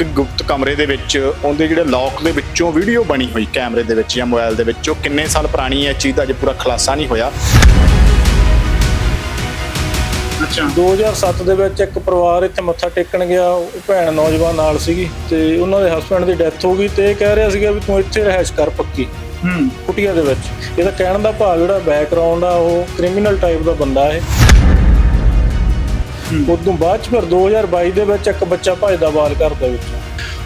ਇੱਕ ਗੁਪਤ ਕਮਰੇ ਦੇ ਵਿੱਚ ਉਹਦੇ ਜਿਹੜੇ ਲੌਕ ਦੇ ਵਿੱਚੋਂ ਵੀਡੀਓ ਬਣੀ ਹੋਈ ਕੈਮਰੇ ਦੇ ਵਿੱਚ ਜਾਂ ਮੋਬਾਈਲ ਦੇ ਵਿੱਚ। ਉਹ ਕਿੰਨੇ ਸਾਲ ਪੁਰਾਣੀ ਹੈ ਇਹ ਚੀਜ਼ ਦਾ ਅਜੇ ਪੂਰਾ ਖੁਲਾਸਾ ਨਹੀਂ ਹੋਇਆ। ਅੱਛਾ। 2007 ਦੇ ਵਿੱਚ ਇੱਕ ਪਰਿਵਾਰ ਇੱਥੇ ਮੱਥਾ ਟੇਕਣ ਗਿਆ ਉਹ ਭੈਣ ਨੌਜਵਾਨ ਨਾਲ ਸੀਗੀ ਤੇ ਉਹਨਾਂ ਦੇ ਹਸਬੰਡ ਦੀ ਡੈਥ ਹੋ ਗਈ ਤੇ ਇਹ ਕਹਿ ਰਿਹਾ ਸੀਗਾ ਵੀ ਤੂੰ ਇੱਥੇ ਰਹਿਸ਼ ਕਰ ਪੱਕੀ। ਹੂੰ। ਕੁਟੀਆ ਦੇ ਵਿੱਚ। ਇਹਦਾ ਕਹਿਣ ਦਾ ਭਾਵ ਜਿਹੜਾ ਬੈਕਗ੍ਰਾਉਂਡ ਆ ਉਹ ਕ੍ਰਿਮੀਨਲ ਟਾਈਪ ਦਾ ਬੰਦਾ ਹੈ ਉਦੋਂ ਬਾਅਦ ਚ ਫਿਰ 2022 ਦੇ ਵਿੱਚ ਇੱਕ ਬੱਚਾ ਭਜਦਾ ਬਾਲ ਘਰ ਦੇ ਵਿੱਚ।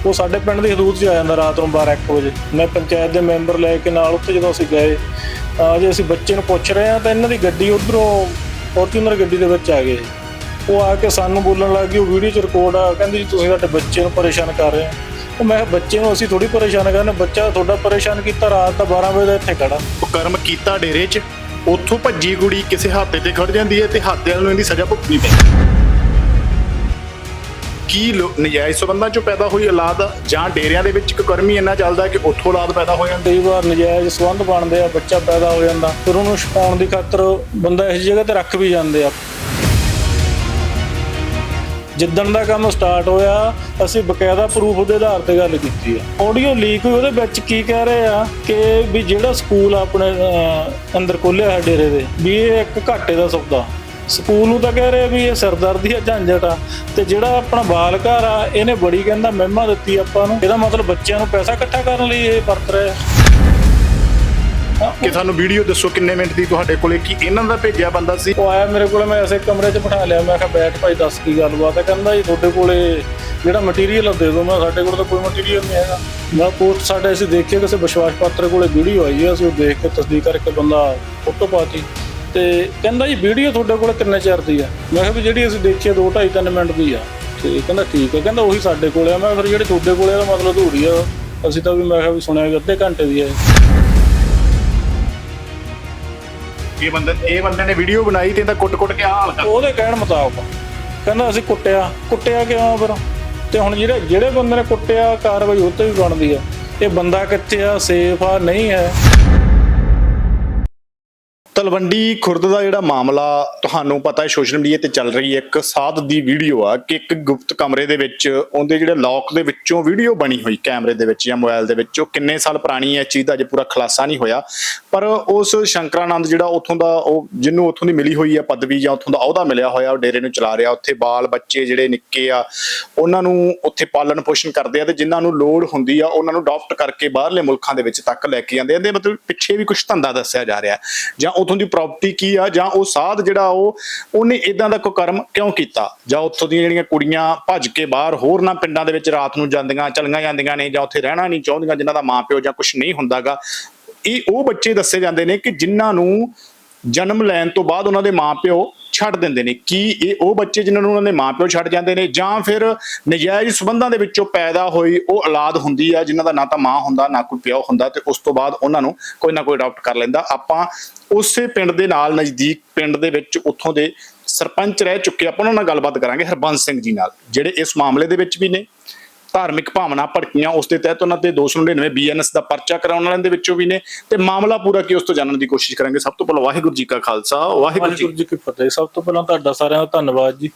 ਉਹ ਸਾਡੇ ਪਿੰਡ ਦੀ ਹਦੂਦ 'ਚ ਆ ਜਾਂਦਾ ਰਾਤ ਨੂੰ 12 1 ਵਜੇ। ਮੈਂ ਪੰਚਾਇਤ ਦੇ ਮੈਂਬਰ ਲੈ ਕੇ ਨਾਲ ਉੱਥੇ ਜਦੋਂ ਅਸੀਂ ਗਏ ਤਾਂ ਜੇ ਅਸੀਂ ਬੱਚੇ ਨੂੰ ਪੁੱਛ ਰਹੇ ਆ ਤਾਂ ਇਹਨਾਂ ਦੀ ਗੱਡੀ ਉਧਰੋਂ ਫੋਰਚੂਨਰ ਗੱਡੀ ਦੇ ਵਿੱਚ ਆ ਗਏ ਉਹ ਆ ਕੇ ਸਾਨੂੰ ਬੋਲਣ ਲੱਗ ਗਈ ਉਹ ਵੀਡੀਓ 'ਚ ਰਿਕਾਰਡ ਆ ਕਹਿੰਦੀ ਜੀ ਤੁਸੀਂ ਸਾਡੇ ਬੱਚੇ ਨੂੰ ਪਰੇਸ਼ਾਨ ਕਰ ਰਹੇ ਹੋ। ਉਹ ਮੈਂ ਬੱਚੇ ਨੂੰ ਅਸੀਂ ਥੋੜੀ ਪਰੇਸ਼ਾਨ ਕਰਨਾ ਬੱਚਾ ਤੁਹਾਡਾ ਪਰੇਸ਼ਾਨ ਕੀਤਾ ਰਾਤ ਦਾ 12 ਵਜੇ ਦਾ ਇੱਥੇ ਖੜਾ। ਉਹ ਕਰਮ ਕੀਤਾ ਡੇਰੇ 'ਚ ਉੱਥੋਂ ਭੱਜੀ ਕੁੜੀ ਕਿਸੇ ਹਾਤੇ ਤੇ ਖੜ ਜਾਂਦੀ ਹੈ ਤੇ ਹਾਤੇ ਵਾਲੇ ਨੂੰ ਇਹਦੀ ਸਜ਼ਾ ਭੁਗਤਣੀ ਪੈਂਦੀ ਕੀ ਲੋ- ਨਜਾਇਜ਼ ਸਬੰਧਾਂ 'ਚੋਂ ਪੈਦਾ ਹੋਈ ਔਲਾਦ ਜਾਂ ਡੇਰਿਆਂ ਦੇ ਵਿੱਚ ਕੁਕਰਮੀ ਇੰਨਾ ਚੱਲਦਾ ਕਿ ਉੱਥੋਂ ਔਲਾਦ ਪੈਦਾ ਹੋ ਜਾਂਦੀ? ਕਈ ਵਾਰ ਨਜਾਇਜ਼ ਸੰਬੰਧ ਬਣਦੇ ਆ, ਬੱਚਾ ਪੈਦਾ ਹੋ ਜਾਂਦਾ, ਫਿਰ ਉਹਨੂੰ ਛਪਾਉਣ ਦੀ ਖਾਤਰ ਬੰਦਾ ਇਸ ਜਗ੍ਹਾ ਤੇ ਰੱਖ ਵੀ ਜਾਂਦੇ ਆ। ਜਿੱਦਣ ਦਾ ਕੰਮ ਸਟਾਰਟ ਹੋਇਆ, ਅਸੀਂ ਬਕਾਇਦਾ ਪ੍ਰੂਫ ਦੇ ਆਧਾਰ ਤੇ ਗੱਲ ਕੀਤੀ ਆ। ਆਡੀਓ ਲੀਕ ਹੋਈ, ਉਹਦੇ ਵਿੱਚ ਕੀ ਕਹਿ ਰਹੇ ਆ ਕਿ ਵੀ ਜਿਹੜਾ ਸਕੂਲ ਆਪਣੇ ਅੰਦਰ ਖੋਲਿਆ ਹੈ ਡੇਰੇ ਦੇ, ਵੀ ਇਹ ਇੱਕ ਘਾਟੇ ਦਾ ਸੌਦਾ। ਸਕੂਲ ਨੂੰ ਤਾਂ ਕਹਿ ਰਹੇ ਵੀ ਇਹ ਸਿਰਦਰਦੀ ਆ ਝੰਜਟ ਆ। ਤੇ ਜਿਹੜਾ ਆਪਣਾ ਬਾਲ ਘਰ ਆ ਇਹਨੇ ਬੜੀ ਕਹਿੰਦਾ ਮਹਿਮਾ ਦਿੱਤੀ ਆਪਾਂ ਨੂੰ। ਇਹਦਾ ਮਤਲਬ ਬੱਚਿਆਂ ਨੂੰ ਪੈਸਾ ਇਕੱਠਾ ਕਰਨ ਲਈ ਇਹ ਵਰਤ ਰਿਹਾ। ਕਿ ਸਾਨੂੰ ਵੀਡੀਓ ਦੱਸੋ ਕਿੰਨੇ ਮਿੰਟ ਦੀ ਤੁਹਾਡੇ ਕੋਲੇ ਕੀ ਇਹਨਾਂ ਦਾ ਭੇਜਿਆ ਬੰਦਾ ਸੀ? ਉਹ ਆਇਆ ਮੇਰੇ ਕੋਲੇ ਮੈਂ ਐਸੇ ਕਮਰੇ 'ਚ ਬਿਠਾ ਲਿਆ। ਮੈਂ ਕਿਹਾ ਬੈਠ ਭਾਈ ਦੱਸ ਕੀ ਗੱਲਬਾਤ ਹੈ ਕਹਿੰਦਾ ਜੀ ਤੁਹਾਡੇ ਕੋਲੇ ਜਿਹੜਾ ਮਟੀਰੀਅਲ ਦੇ ਦਿਓ। ਮੈਂ ਸਾਡੇ ਕੋਲ ਤਾਂ ਕੋਈ ਮਟੀਰੀਅਲ ਨਹੀਂ ਹੈਗਾ। ਮੈਂ ਪੋਸਟ ਸਾਡੇ ਅਸੀਂ ਦੇਖਿਆ ਕਿਸੇ ਵਿਸ਼ਵਾਸ ਪਾਤਰ ਕੋਲੇ ਵੀਡੀਓ ਆਈ ਹੈ ਅਸੀਂ ਉਹ ਦੇਖ ਕੇ ਤਸਦੀਕ ਕਰਕੇ ਬੰਦਾ ਫੋਟੋ ਪਾਤੀ। ਤੇ ਕਹਿੰਦਾ ਜੀ ਵੀਡੀਓ ਤੁਹਾਡੇ ਕੋਲੇ ਕਿੰਨੇ ਚਿਰ ਦੀ ਆ? ਮੈਂ ਕਿਹਾ ਵੀ ਜਿਹੜੀ ਅਸੀਂ ਦੇਖੀ 2 2.5 3 ਮਿੰਟ ਦੀ ਆ। ਤੇ ਕਹਿੰਦਾ ਠੀਕ ਹੈ ਕਹਿੰਦਾ ਉਹੀ ਸਾਡੇ ਕੋਲੇ ਆ। ਮੈਂ ਫਿਰ ਜਿਹੜੀ ਤੁਹਾਡੇ ਕੋਲੇ ਆ ਮਤਲਬ ਅਧੂਰੀ ਆ। ਅਸੀਂ ਤਾਂ ਵੀ ਮੈਂ ਕਿਹਾ ਵੀ ਸੁਣਿਆ ਵੀ ਅੱਧੇ ਘੰਟੇ ਦੀ ਹੈ ਇਹ। ਬੰਦੇ ਇਹ ਬੰਦੇ ਨੇ ਵੀਡੀਓ ਬਣਾਈ ਤੇ ਇਹਦਾ ਕੁੱਟ-ਕੁੱਟ ਕੇ ਹਾਲ ਕਰ ਉਹਦੇ ਕਹਿਣ ਮੁਤਾਬਕ ਕਹਿੰਦਾ ਅਸੀਂ ਕੁੱਟਿਆ। ਕੁੱਟਿਆ ਕਿਉਂ ਫਿਰ? ਤੇ ਹੁਣ ਜਿਹੜੇ ਜਿਹੜੇ ਬੰਦੇ ਨੇ ਕੁੱਟਿਆ ਕਾਰਵਾਈ ਉਹ ਤੇ ਵੀ ਬਣਦੀ ਆ। ਇਹ ਬੰਦਾ ਕਿੱਥੇ ਆ ਸੇਫ ਆ ਨਹੀਂ ਹੈ। ਤਲਵੰਡੀ ਖੁਰਦ ਦਾ ਜਿਹੜਾ ਮਾਮਲਾ ਤੁਹਾਨੂੰ ਪਤਾ ਹੈ, ਸੋਸ਼ਲ ਮੀਡੀਆ ਤੇ ਚੱਲ ਰਹੀ ਹੈ, ਇੱਕ ਸਾਧ ਦੀ ਵੀਡੀਓ ਆ ਕਿ ਇੱਕ ਗੁਪਤ ਕਮਰੇ ਦੇ ਵਿੱਚ ਉਹਦੇ ਜਿਹੜੇ ਲੌਕ ਦੇ ਵਿੱਚੋਂ ਵੀਡੀਓ ਬਣੀ ਹੋਈ ਕੈਮਰੇ ਦੇ ਵਿੱਚ ਜਾਂ ਮੋਬਾਈਲ ਦੇ ਵਿੱਚ, ਉਹ ਕਿੰਨੇ ਸਾਲ ਪੁਰਾਣੀ ਹੈ ਇਹ ਚੀਜ਼ ਦਾ ਅਜੇ ਪੂਰਾ ਖੁਲਾਸਾ ਨਹੀਂ ਹੋਇਆ। ਪਰ ਉਸ ਸ਼ੰਕਰਾਨੰਦ ਜਿਹੜਾ ਉੱਥੋਂ ਦਾ ਉਹ ਜਿਹਨੂੰ ਉੱਥੋਂ ਦੀ ਮਿਲੀ ਹੋਈ ਹੈ ਪਦਵੀ ਜਾਂ ਉੱਥੋਂ ਦਾ ਅਹੁਦਾ ਮਿਲਿਆ ਹੋਇਆ, ਉਹ ਡੇਰੇ ਨੂੰ ਚਲਾ ਰਿਹਾ, ਉੱਥੇ ਬਾਲ ਬੱਚੇ ਜਿਹੜੇ ਨਿੱਕੇ ਆ, ਉਹਨਾਂ ਨੂੰ ਉੱਥੇ ਪਾਲਣ ਪੋਸ਼ਣ ਕਰਦੇ ਆ ਤੇ ਜਿਨ੍ਹਾਂ ਨੂੰ ਲੋੜ ਹੁੰਦੀ ਆ, ਉਹਨਾਂ ਨੂੰ ਅਡਾਪਟ ਕਰਕੇ ਬਾਹਰਲੇ ਮੁਲਕਾਂ ਦੇ ਵਿੱਚ ਤੱਕ ਲੈ ਕੇ ਜਾਂਦੇ ਆ। ਇਹਦੇ ਮਤਲਬ ਪਿੱਛੇ ਵੀ ਕੁਝ ਧੰਦਾ ਦੱਸਿਆ ਜਾ ਰਿਹਾ ਜਾਂ ਉੱਥੋਂ ਦੀ ਪ੍ਰਾਪਰਟੀ ਕੀ ਆ, ਜਾਂ ਉਹ ਸਾਧ ਜਿਹੜਾ ਉਹ, ਉਹਨੇ ਇਦਾਂ ਦਾ ਕੋਈ ਕਰਮ ਕਿਉਂ ਕੀਤਾ? ਜਾਂ ਉੱਥੋਂ ਦੀਆਂ ਜਿਹੜੀਆਂ ਕੁੜੀਆਂ ਭੱਜ ਕੇ ਬਾਹਰ ਹੋਰ ਨਾ ਪਿੰਡਾਂ ਦੇ ਵਿੱਚ ਰਾਤ ਨੂੰ ਜਾਂਦੀਆਂ, ਚਲੀਆਂ ਜਾਂਦੀਆਂ ਨੇ, ਜਾਂ ਉੱਥੇ ਰਹਿਣਾ ਨਹੀਂ ਚਾਹੁੰਦੀਆਂ, ਜਿਨ੍ਹਾਂ ਦਾ ਮਾਪਿਓ ਜਾਂ ਕੁਝ ਨਹੀਂ ਹੁੰਦਾਗਾ, ਇਹ ਉਹ ਬੱਚੇ ਦੱਸੇ ਜਾਂਦੇ ਨੇ ਕਿ ਜਿਨ੍ਹਾਂ ਨੂੰ ਜਨਮ ਲੈਣ ਤੋਂ ਬਾਅਦ ਉਹਨਾਂ ਦੇ ਮਾਪਿਓ ਛੱਡ ਦਿੰਦੇ ਨੇ। ਕੀ ਇਹ ਉਹ ਬੱਚੇ ਜਿਨ੍ਹਾਂ ਨੂੰ ਉਹਨਾਂ ਦੇ ਮਾਪਿਓ ਛੱਡ ਜਾਂਦੇ ਨੇ ਜਾਂ ਫਿਰ ਨਜਾਇਜ਼ ਸਬੰਧਾਂ ਦੇ ਵਿੱਚੋਂ ਪੈਦਾ ਹੋਈ ਉਹ ਔਲਾਦ ਹੁੰਦੀ ਆ, ਜਿਨ੍ਹਾਂ ਦਾ ਨਾ ਤਾਂ ਮਾਂ ਹੁੰਦਾ, ਨਾ ਕੋਈ ਪਿਓ ਹੁੰਦਾ ਤੇ ਉਸ ਤੋਂ ਬਾਅਦ ਉਹਨਾਂ ਨੂੰ ਕੋਈ ਨਾ ਕੋਈ ਅਡਾਪਟ ਕਰ ਲੈਂਦਾ। ਆਪਾਂ ਉਸੇ ਪਿੰਡ ਦੇ ਨਾਲ ਨਜ਼ਦੀਕ ਪਿੰਡ ਦੇ ਵਿੱਚ ਉੱਥੋਂ ਦੇ ਸਰਪੰਚ ਰਹਿ ਚੁੱਕੇ ਆਪਾਂ ਉਹਨਾਂ ਨਾਲ ਗੱਲਬਾਤ ਕਰਾਂਗੇ, ਹਰਬੰਸ ਸਿੰਘ ਜੀ ਨਾਲ, ਜਿਹੜੇ ਇਸ ਮਾਮਲੇ ਦੇ ਵਿੱਚ ਵੀ ਨੇ। ਧਾਰਮਿਕ ਭਾਵਨਾ ਭੜਕੀਆਂ ਉਸ ਦੇ ਤਹਿਤ ਉਹਨਾਂ ਤੇ 299 ਬੀਐਨਐਸ ਦਾ ਪਰਚਾ ਕਰਾਉਣ ਵਾਲਿਆਂ ਦੇ ਵਿੱਚੋਂ ਵੀ ਨੇ। ਤੇ ਮਾਮਲਾ ਪੂਰਾ ਕੀ ਉਸ ਤੋਂ ਜਾਣਨ ਦੀ ਕੋਸ਼ਿਸ਼ ਕਰਾਂਗੇ। ਸਭ ਤੋਂ ਪਹਿਲਾਂ ਵਾਹਿਗੁਰੂ ਜੀ ਕਾ ਖਾਲਸਾ। ਵਾਹਿਗੁਰੂ ਜੀ ਕੀ ਫਤਿਹ। ਸਭ ਤੋਂ ਪਹਿਲਾਂ ਤੁਹਾਡਾ ਸਾਰਿਆਂ ਦਾ ਧੰਨਵਾਦ ਜੀ।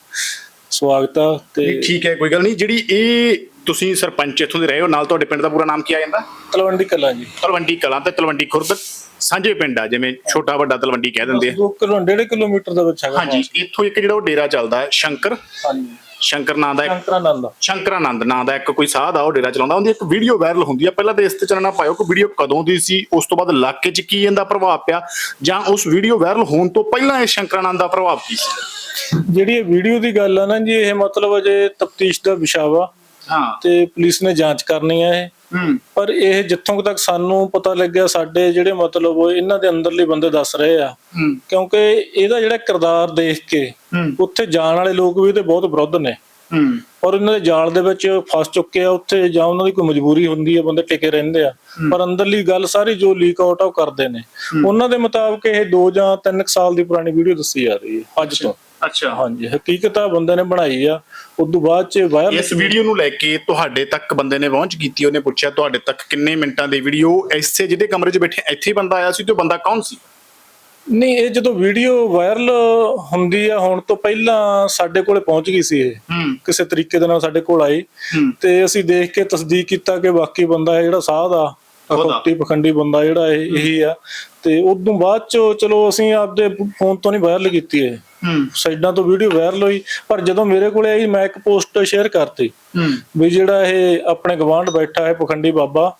ਸਵਾਗਤ ਆ ਤੇ ਠੀਕ ਹੈ ਕੋਈ ਗੱਲ ਨਹੀਂ। ਜਿਹੜੀ ਇਹ ਤੁਸੀਂ ਸਰਪੰਚ ਇੱਥੋਂ ਦੇ ਰਹੇ ਹੋ ਨਾਲ ਤੁਹਾਡੇ ਪਿੰਡ ਦਾ ਪੂਰਾ ਨਾਮ ਕੀ ਆ ਜਾਂਦਾ? ਤਲਵੰਡੀ ਕਲਾਂ ਜੀ। ਤਲਵੰਡੀ ਕਲਾਂ ਤੇ ਤਲਵੰਡੀ ਖੁਰਦ। ਸਾਂਝੇ ਪਿੰਡ ਆ ਜਿਵੇਂ ਛੋਟਾ ਵੱਡਾ ਤਲਵੰਡੀ ਕਹਿ ਦਿੰਦੇ ਆ। 2 ਕਿਲੋ 1.5 ਕਿਲੋਮੀਟਰ ਦਾ ਵਿੱਚ ਹੈਗਾ ਹਾਂਜੀ ਇੱਥੋਂ ਇੱਕ ਜਿਹੜਾ ਉਹ ਡੇਰਾ ਚੱਲਦਾ ਹੈ ਸ਼ੰਕਰ। ਹਾਂਜੀ। ਸ਼ੰਕਰ ਨਾਂ ਦਾ ਇੱਕ ਸ਼ੰਕਰਾਨੰਦ ਸ਼ੰਕਰਾਨੰਦ ਨਾਂ ਦਾ ਇੱਕ ਕੋਈ ਸਾਧ ਆ ਉਹ ਡੇਰਾ ਚਲਾਉਂਦਾ ਉਹਦੀ ਇੱਕ ਵੀਡੀਓ ਵਾਇਰਲ ਹੁੰਦੀ ਆ। ਪਹਿਲਾਂ ਤਾਂ ਇਸ ਤੇ ਚਾਨਣਾ ਪਾਇਓ ਕਿ ਵੀਡੀਓ ਕਦੋਂ ਦੀ ਸੀ ਉਸ ਤੋਂ ਬਾਅਦ ਇਲਾਕੇ 'ਚ ਕੀ ਇਹਦਾ ਪ੍ਰਭਾਵ ਪਿਆ ਜਾਂ ਉਸ ਵੀਡੀਓ ਵਾਇਰਲ ਹੋਣ ਤੋਂ ਪਹਿਲਾਂ ਇਹ ਸ਼ੰਕਰਾਨੰਦ ਦਾ ਪ੍ਰਭਾਵ ਕੀ ਸੀ? ਜਿਹੜੀ ਇਹ ਵੀਡੀਓ ਦੀ ਗੱਲ ਆ ਨਾ ਜੀ ਇਹ ਮਤਲਬ ਅਜੇ ਤਫਤੀਸ਼ ਦਾ ਵਿਸ਼ਾ ਵਾ। ਹਾਂ। ਤੇ ਪੁਲਿਸ ਨੇ ਜਾਂਚ ਕਰਨੀ ਹੈ ਇਹ। ਪਰ ਇਹ ਜਿੱਥੋਂ ਤੱਕ ਸਾਨੂੰ ਪਤਾ ਲੱਗਿਆ ਸਾਡੇ ਜਿਹੜੇ ਮਤਲਬ ਉਹ ਇਹਨਾਂ ਦੇ ਅੰਦਰਲੇ ਬੰਦੇ ਦੱਸ ਰਹੇ ਆ। ਕਿਉਂਕਿ ਇਹਦਾ ਜਿਹੜਾ ਕਿਰਦਾਰ ਦੇਖ ਕੇ ਉੱਥੇ ਜਾਣ ਵਾਲੇ ਲੋਕ ਵੀ ਤੇ ਬਹੁਤ ਵਿਰੁੱਧ ਨੇ। ਔਰ ਇਹਨਾਂ ਦੇ ਜਾਲ ਦੇ ਵਿੱਚ ਫਸ ਚੁੱਕੇ ਆ ਉੱਥੇ ਜਾਂ ਉਹਨਾਂ ਦੀ ਕੋਈ ਮਜਬੂਰੀ ਹੁੰਦੀ ਹੈ ਬੰਦੇ ਟਿਕੇ ਰਹਿੰਦੇ ਆ। ਪਰ ਅੰਦਰਲੀ ਗੱਲ ਸਾਰੀ ਜੋ ਲੀਕ ਆਊਟ ਆ ਉਹ ਕਰਦੇ ਨੇ। ਉਹਨਾਂ ਦੇ ਮੁਤਾਬਕ ਇਹ 2 ਜਾਂ 3 ਸਾਲ ਦੀ ਪੁਰਾਣੀ ਵੀਡੀਓ ਦੱਸੀ ਜਾ ਰਹੀ ਹੈ ਅੱਜ ਤੋਂ। ਅੱਛਾ। ਹਾਂਜੀ ਹਕੀਕਤ ਆ ਬੰਦੇ ਨੇ ਬਣਾਈ ਆ। ਉਸ ਤੋਂ ਬਾਅਦ ਚ ਵਾਇਰਲ ਇਸ ਵੀਡੀਓ ਨੂੰ ਲੈ ਕੇ ਤੁਹਾਡੇ ਤੱਕ ਬੰਦੇ ਨੇ ਪਹੁੰਚ ਕੀਤੀ ਉਹਨੇ ਪੁੱਛਿਆ ਤੁਹਾਡੇ ਤੱਕ ਕਿੰਨੇ ਮਿੰਟਾਂ ਦੀ ਵੀਡੀਓ ਐਸੇ ਜਿਹਦੇ ਕਮਰੇ 'ਚ ਬੈਠੇ ਇੱਥੇ ਹੀ ਬੰਦਾ ਆਇਆ ਸੀ ਤੇ ਉਹ ਬੰਦਾ ਕੌਣ ਸੀ? ਨਹੀਂ ਇਹ ਜਦੋਂ ਵੀਡੀਓ ਵਾਇਰਲ ਹੁੰਦੀ ਆ ਹੁਣ ਤੋਂ ਪਹਿਲਾਂ ਸਾਡੇ ਕੋਲੇ ਪਹੁੰਚ ਗਈ ਸੀ ਇਹ। ਕਿਸੇ ਤਰੀਕੇ ਦੇ ਨਾਲ ਸਾਡੇ ਕੋਲ ਆਈ। ਤੇ ਅਸੀਂ ਦੇਖ ਕੇ ਤਸਦੀਕ ਕੀਤਾ ਕਿ ਵਾਕਈ ਬੰਦਾ ਹੈ ਜਿਹੜਾ ਸਾਧ ਆ ਅਖੌਤੀ ਪਖੰਡੀ ਬੰਦਾ ਜਿਹੜਾ ਇਹ ਇਹੀ ਆ। ਤੇ ਉਦੋਂ ਬਾਅਦ ਚ ਚਲੋ ਅਸੀਂ ਆਪਦੇ ਫੋਨ ਤੋਂ ਨਹੀਂ ਵਾਇਰਲ ਕੀਤੀ ਇਹ। ਹੂੰ। ਸਾਈਡਾਂ ਤੋਂ ਵੀਡੀਓ ਵਾਇਰਲ ਹੋਈ। ਪਰ ਜਦੋਂ ਮੇਰੇ ਕੋਲੇ ਆਈ ਮੈਂ ਇੱਕ ਪੋਸਟ ਸ਼ੇਅਰ ਕਰਤੀ। ਵੀ ਜਿਹੜਾ ਇਹ ਆਪਣੇ ਗਵਾਂਢ ਬੈਠਾ ਹੈ ਪਖੰਡੀ ਬਾਬਾ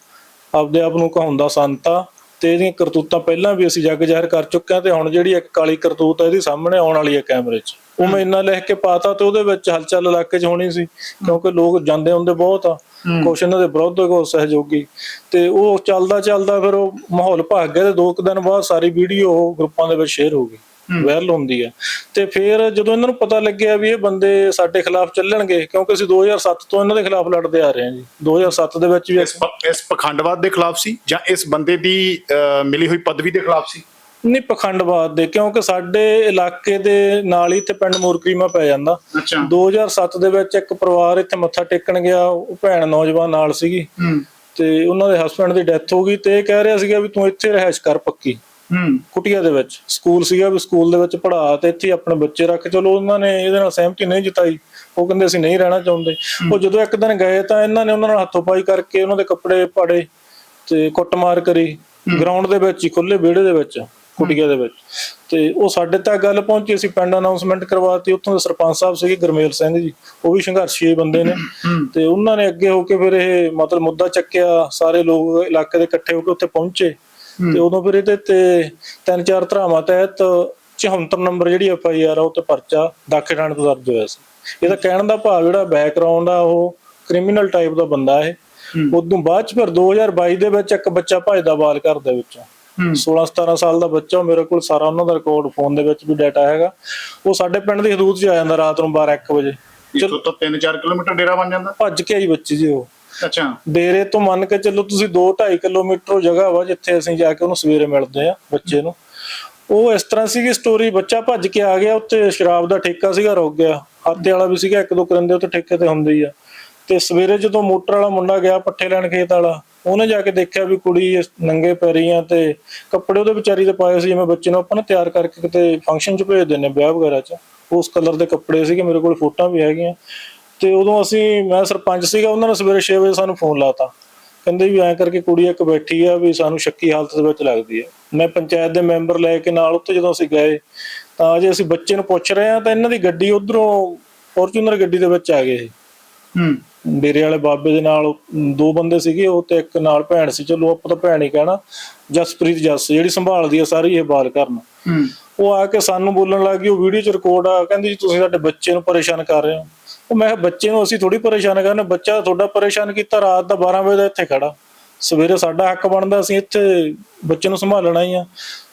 ਆਪਦੇ ਆਪ ਨੂੰ ਕਹਾਉਂਦਾ ਸੰਤ ਤੇ ਇਹਦੀਆਂ ਕਰਤੂਤਾਂ ਪਹਿਲਾਂ ਵੀ ਅਸੀਂ ਜੱਗ ਜ਼ਾਹਿਰ ਕਰ ਚੁੱਕੇ ਹਾਂ ਤੇ ਹੁਣ ਜਿਹੜੀ ਇੱਕ ਕਾਲੀ ਕਰਤੂਤ ਆ ਇਹਦੀ ਸਾਹਮਣੇ ਆਉਣ ਵਾਲੀ ਹੈ ਕੈਮਰੇ 'ਚ। ਉਹ ਮੈਂ ਇੰਨਾ ਲਿਖ ਕੇ ਪਾਤਾ ਤੇ ਉਹਦੇ ਵਿੱਚ ਹਲਚਲ ਇਲਾਕੇ 'ਚ ਹੋਣੀ ਸੀ ਕਿਉਂਕਿ ਲੋਕ ਜਾਂਦੇ ਹੁੰਦੇ ਬਹੁਤ ਆ। ਕੁਛ ਇਹਨਾਂ ਦੇ ਵਿਰੁੱਧ ਕੋ ਸਹਿਯੋਗੀ। ਤੇ ਉਹ ਚੱਲਦਾ ਚੱਲਦਾ ਫਿਰ ਉਹ ਮਾਹੌਲ ਭੱਗ ਗਿਆ ਤੇ ਦੋ ਕੁ ਦਿਨ ਬਾਅਦ ਸਾਰੀ ਵੀਡੀਓ ਗਰੁੱਪਾਂ ਦੇ ਵਿੱਚ ਸ਼ੇਅਰ ਹੋ ਗਈ। ਵਾਇਰਲ ਹੁੰਦੀ ਹੈ। ਤੇ ਫਿਰ ਜਦੋਂ ਇਹਨਾਂ ਨੂੰ ਪਤਾ ਲੱਗਿਆ ਵੀ ਇਹ ਬੰਦੇ ਸਾਡੇ ਖਿਲਾਫ ਚੱਲਣਗੇ ਕਿਉਂਕਿ ਅਸੀਂ 2007 ਤੋਂ ਇਹਨਾਂ ਦੇ ਖਿਲਾਫ ਲੜਦੇ ਆ ਰਹੇ ਹਾਂ ਜੀ। 2007 ਦੇ ਵਿੱਚ ਵੀ ਇਸ ਪਖੰਡਵਾਦ ਦੇ ਖਿਲਾਫ ਸੀ ਜਾਂ ਇਸ ਬੰਦੇ ਦੀ ਮਿਲੀ ਹੋਈ ਪਦਵੀ ਦੇ ਖਿਲਾਫ ਸੀ? ਨਹੀਂ ਪਖੰਡਵਾਦ ਦੇ ਕਿਉਂਕਿ ਸਾਡੇ ਇਲਾਕੇ ਦੇ ਨਾਲ ਹੀ ਤੇ ਪਿੰਡ ਮੂਰਕਰੀਮਾ ਪੈ ਜਾਂਦਾ। ਅੱਛਾ। 2007 ਦੇ ਵਿੱਚ ਇੱਕ ਪਰਿਵਾਰ ਇੱਥੇ ਮੱਥਾ ਟੇਕਣ ਗਿਆ ਉਹ ਭੈਣ ਨੌਜਵਾਨ ਨਾਲ ਸੀਗੀ। ਤੇ ਉਹਨਾਂ ਦੇ ਹਸਬੰਡ ਦੀ ਡੈਥ ਹੋ ਗਈ ਤੇ ਇਹ ਕਹਿ ਰਿਹਾ ਸੀਗਾ ਵੀ ਤੂੰ ਇੱਥੇ ਰਹਿਸ਼ ਕਰ ਪੱਕੀ। ਹੂੰ। ਕੁਟੀਆ ਦੇ ਵਿੱਚ। ਸਕੂਲ ਸੀਗਾ ਵੀ ਸਕੂਲ ਦੇ ਵਿੱਚ ਪੜ੍ਹਾ ਤੇ ਇੱਥੇ ਆਪਣੇ ਬੱਚੇ ਰੱਖ। ਚਲੋ ਉਹਨਾਂ ਨੇ ਇਹਦੇ ਨਾਲ ਸਹਿਮਤੀ ਨਹੀਂ ਜਤਾਈ। ਉਹ ਕਹਿੰਦੇ ਅਸੀਂ ਨਹੀਂ ਰਹਿਣਾ ਚਾਹੁੰਦੇ। ਉਹ ਜਦੋਂ ਇੱਕ ਦਿਨ ਗਏ ਤਾਂ ਇਹਨਾਂ ਨੇ ਉਹਨਾਂ ਨਾਲ ਹੱਥੋਂ ਪਾਈ ਕਰਕੇ ਉਹਨਾਂ ਦੇ ਕੱਪੜੇ ਪਾੜੇ ਤੇ ਕੁੱਟਮਾਰ ਕਰੀ। ਗਰਾਊਂਡ ਦੇ ਵਿੱਚ ਹੀ ਖੁੱਲੇ ਵਿਹੜੇ ਦੇ ਵਿੱਚ ਕੁਟੀਆ ਦੇ ਵਿੱਚ। ਤੇ ਉਹ ਸਾਡੇ ਤੱਕ ਗੱਲ ਪਹੁੰਚੀ ਅਸੀਂ ਪਿੰਡ ਅਨਾਉਂਸਮੈਂਟ ਕਰਵਾਤੀ। ਉੱਥੋਂ ਦੇ ਸਰਪੰਚ ਸਾਹਿਬ ਸੀਗੇ ਗਰਮੇਲ ਸਿੰਘ ਜੀ। ਉਹ ਵੀ ਸੰਘਰਸ਼ੀ ਬੰਦੇ ਨੇ। ਤੇ ਉਹਨਾਂ ਨੇ ਅੱਗੇ ਹੋ ਕੇ ਫਿਰ ਇਹ ਮਤਲਬ ਮੁੱਦਾ ਚੱਕਿਆ। ਸਾਰੇ ਲੋਕ ਇਲਾਕੇ ਦੇ ਇਕੱਠੇ ਹੋ ਕੇ ਉੱਥੇ ਪਹੁੰਚੇ। ਤੇ ਉਦੋਂ ਫਿਰ ਇਹਦੇ ਤੇ ਤਿੰਨ ਚਾਰ ਧਰਾਵਾਂ ਤਹਿਤ 74 ਨੰਬਰ ਜਿਹੜੀ ਐਫ ਆਈ ਆਰ ਆ ਉਹ ਤੇ ਪਰਚਾ ਦਾਖਲ ਥਾਣੇ ਤੋਂ ਦਰਜ ਹੋਇਆ ਸੀ। ਇਹਦਾ ਕਹਿਣ ਦਾ ਭਾਵ ਜਿਹੜਾ ਬੈਕਗ੍ਰਾਉਂਡ ਆ ਉਹ ਕ੍ਰਿਮੀਨਲ ਟਾਈਪ ਦਾ ਬੰਦਾ ਇਹ। ਉਦੋਂ ਬਾਅਦ ਚ ਫਿਰ 2022 ਦੇ ਵਿੱਚ ਇੱਕ ਬੱਚਾ ਭਜਦਾ ਬਾਲ ਘਰ ਦੇ ਵਿੱਚੋਂ। 16 17 ਸਾਲ ਦਾ ਬੱਚਾ ਉਹ ਮੇਰੇ ਕੋਲ ਸਾਰਾ ਉਹਨਾਂ ਦਾ ਰਿਕਾਰਡ ਫੋਨ ਦੇ ਵਿੱਚ ਵੀ ਡਾਟਾ ਹੈਗਾ। ਉਹ ਸਾਡੇ ਪਿੰਡ ਦੀ ਹਦੂਦ 'ਚ ਆ ਜਾਂਦਾ ਰਾਤ ਨੂੰ 12 1 ਵਜੇ। ਇੱਥੋਂ ਤਾਂ 3-4 ਕਿਲੋਮੀਟਰ ਡੇਰਾ ਬਣ ਜਾਂਦਾ। ਭੱਜ ਕੇ ਆਈ ਬੱਚੀ ਜੀ ਉਹ। ਅੱਛਾ। ਡੇਰੇ ਤੋਂ ਮੰਨ ਕੇ ਚੱਲੋ ਤੁਸੀਂ 2.5 ਕਿਲੋਮੀਟਰ ਜਗ੍ਹਾ ਵਾ ਜਿੱਥੇ ਅਸੀਂ ਜਾ ਕੇ ਉਹਨੂੰ ਸਵੇਰੇ ਮਿਲਦੇ ਆ ਬੱਚੇ ਨੂੰ। ਉਹ ਇਸ ਤਰ੍ਹਾਂ ਸੀਗੀ ਸਟੋਰੀ ਬੱਚਾ ਭੱਜ ਕੇ ਆ ਗਿਆ ਉੱਤੇ ਸ਼ਰਾਬ ਦਾ ਠੇਕਾ ਸੀਗਾ, ਰੁਕ ਗਿਆ। ਹੱਤੇ ਵਾਲਾ ਵੀ ਸੀਗਾ, ਇੱਕ ਦੋ ਕਰਿੰਦੇ ਉੱਤੇ ਠੇਕੇ ਤੇ ਹੁੰਦੇ ਹੀ ਆ। ਤੇ ਸਵੇਰੇ ਜਦੋਂ ਮੋਟਰ ਵਾਲਾ ਮੁੰਡਾ ਗਿਆ, ਪੱਠੇ ਲੈਣ ਖੇਤ ਵਾਲਾ, ਉਹਨੇ ਜਾ ਕੇ ਦੇਖਿਆ ਵੀ ਕੁੜੀ ਇਸ ਨੰਗੇ ਪੈਰੀਆਂ ਤੇ ਕੱਪੜੇ ਉਹਦੇ ਵਿਚਾਰੀ ਦੇ ਪਾਏ ਸੀ, ਜਿਵੇਂ ਬੱਚੇ ਨੂੰ ਆਪਾਂ ਨਾ ਤਿਆਰ ਕਰਕੇ ਕਿਤੇ ਫੰਕਸ਼ਨ 'ਚ ਭੇਜ ਦਿੰਨੇ ਵਿਆਹ ਵਗੈਰਾ 'ਚ। ਉਸ ਕਲਰ ਦੇ ਕੱਪੜੇ ਸੀਗੇ, ਮੇਰੇ ਕੋਲ ਫੋਟੋਆਂ ਵੀ ਹੈਗੀਆਂ। ਤੇ ਉਦੋਂ ਅਸੀਂ ਮੈਂ ਸਰਪੰਚ ਸੀਗਾ ਉਹਨਾਂ ਨੇ ਸਵੇਰੇ 6 ਵਜੇ ਸਾਨੂੰ ਫੋਨ ਲਾਤਾ। ਕਹਿੰਦੇ ਵੀ ਐਂ ਕਰਕੇ ਕੁੜੀ ਇੱਕ ਬੈਠੀ ਆ ਵੀ ਸਾਨੂੰ ਸ਼ੱਕੀ ਹਾਲਤ ਦੇ ਵਿੱਚ ਲੱਗਦੀ ਹੈ ਮੈਂ ਪੰਚਾਇਤ ਦੇ ਮੈਂਬਰ ਲੈ ਕੇ ਨਾਲ ਉੱਥੇ ਜਦੋਂ ਅਸੀਂ ਗਏ ਤਾਂ ਜੇ ਅਸੀਂ ਬੱਚੇ ਨੂੰ ਪੁੱਛ ਰਹੇ ਆ ਤਾਂ ਇਹਨਾਂ ਦੀ ਗੱਡੀ ਉਧਰੋਂ ਫੋਰਚੂਨਰ ਗੱਡੀ ਦੇ ਵਿੱਚ ਆ ਗਏ। ਹੂੰ। ਡੇਰੇ ਵਾਲੇ ਬਾਬੇ ਦੇ ਨਾਲ ਦੋ ਬੰਦੇ ਸੀਗੇ ਉਹ ਤੇ ਇੱਕ ਨਾਲ ਭੈਣ ਸੀ ਚਲੋ ਆਪਾਂ ਤਾਂ ਭੈਣ ਹੀ ਕਹਿਣਾ ਜਸਪ੍ਰੀਤ ਜੱਸ ਜਿਹੜੀ ਸੰਭਾਲਦੀ ਆ ਸਾਰੀ ਇਹ ਬਾਲ ਕਰਨ। ਹੂੰ। ਉਹ ਆ ਕੇ ਸਾਨੂੰ ਬੋਲਣ ਲੱਗ ਗਈ ਉਹ ਵੀਡੀਓ ਚ ਰਿਕਾਰਡ ਆ ਕਹਿੰਦੀ ਜੀ ਤੁਸੀਂ ਸਾਡੇ ਬੱਚੇ ਨੂੰ ਪਰੇਸ਼ਾਨ ਕਰ ਰਹੇ ਹੋ। ਉਹ ਮੈਂ ਕਿਹਾ, ਬੱਚੇ ਨੂੰ ਅਸੀਂ ਥੋੜੀ ਪਰੇਸ਼ਾਨ ਕਰਨਾ ਬੱਚਾ ਤੁਹਾਡਾ ਪਰੇਸ਼ਾਨ ਕੀਤਾ, ਰਾਤ ਦਾ 12 ਵਜੇ ਦਾ ਇੱਥੇ ਖੜਾ। ਸਵੇਰੇ ਸਾਡਾ ਹੱਕ ਬਣਦਾ, ਅਸੀਂ ਇੱਥੇ ਬੱਚੇ ਨੂੰ ਸੰਭਾਲਣਾ ਹੀ ਆ।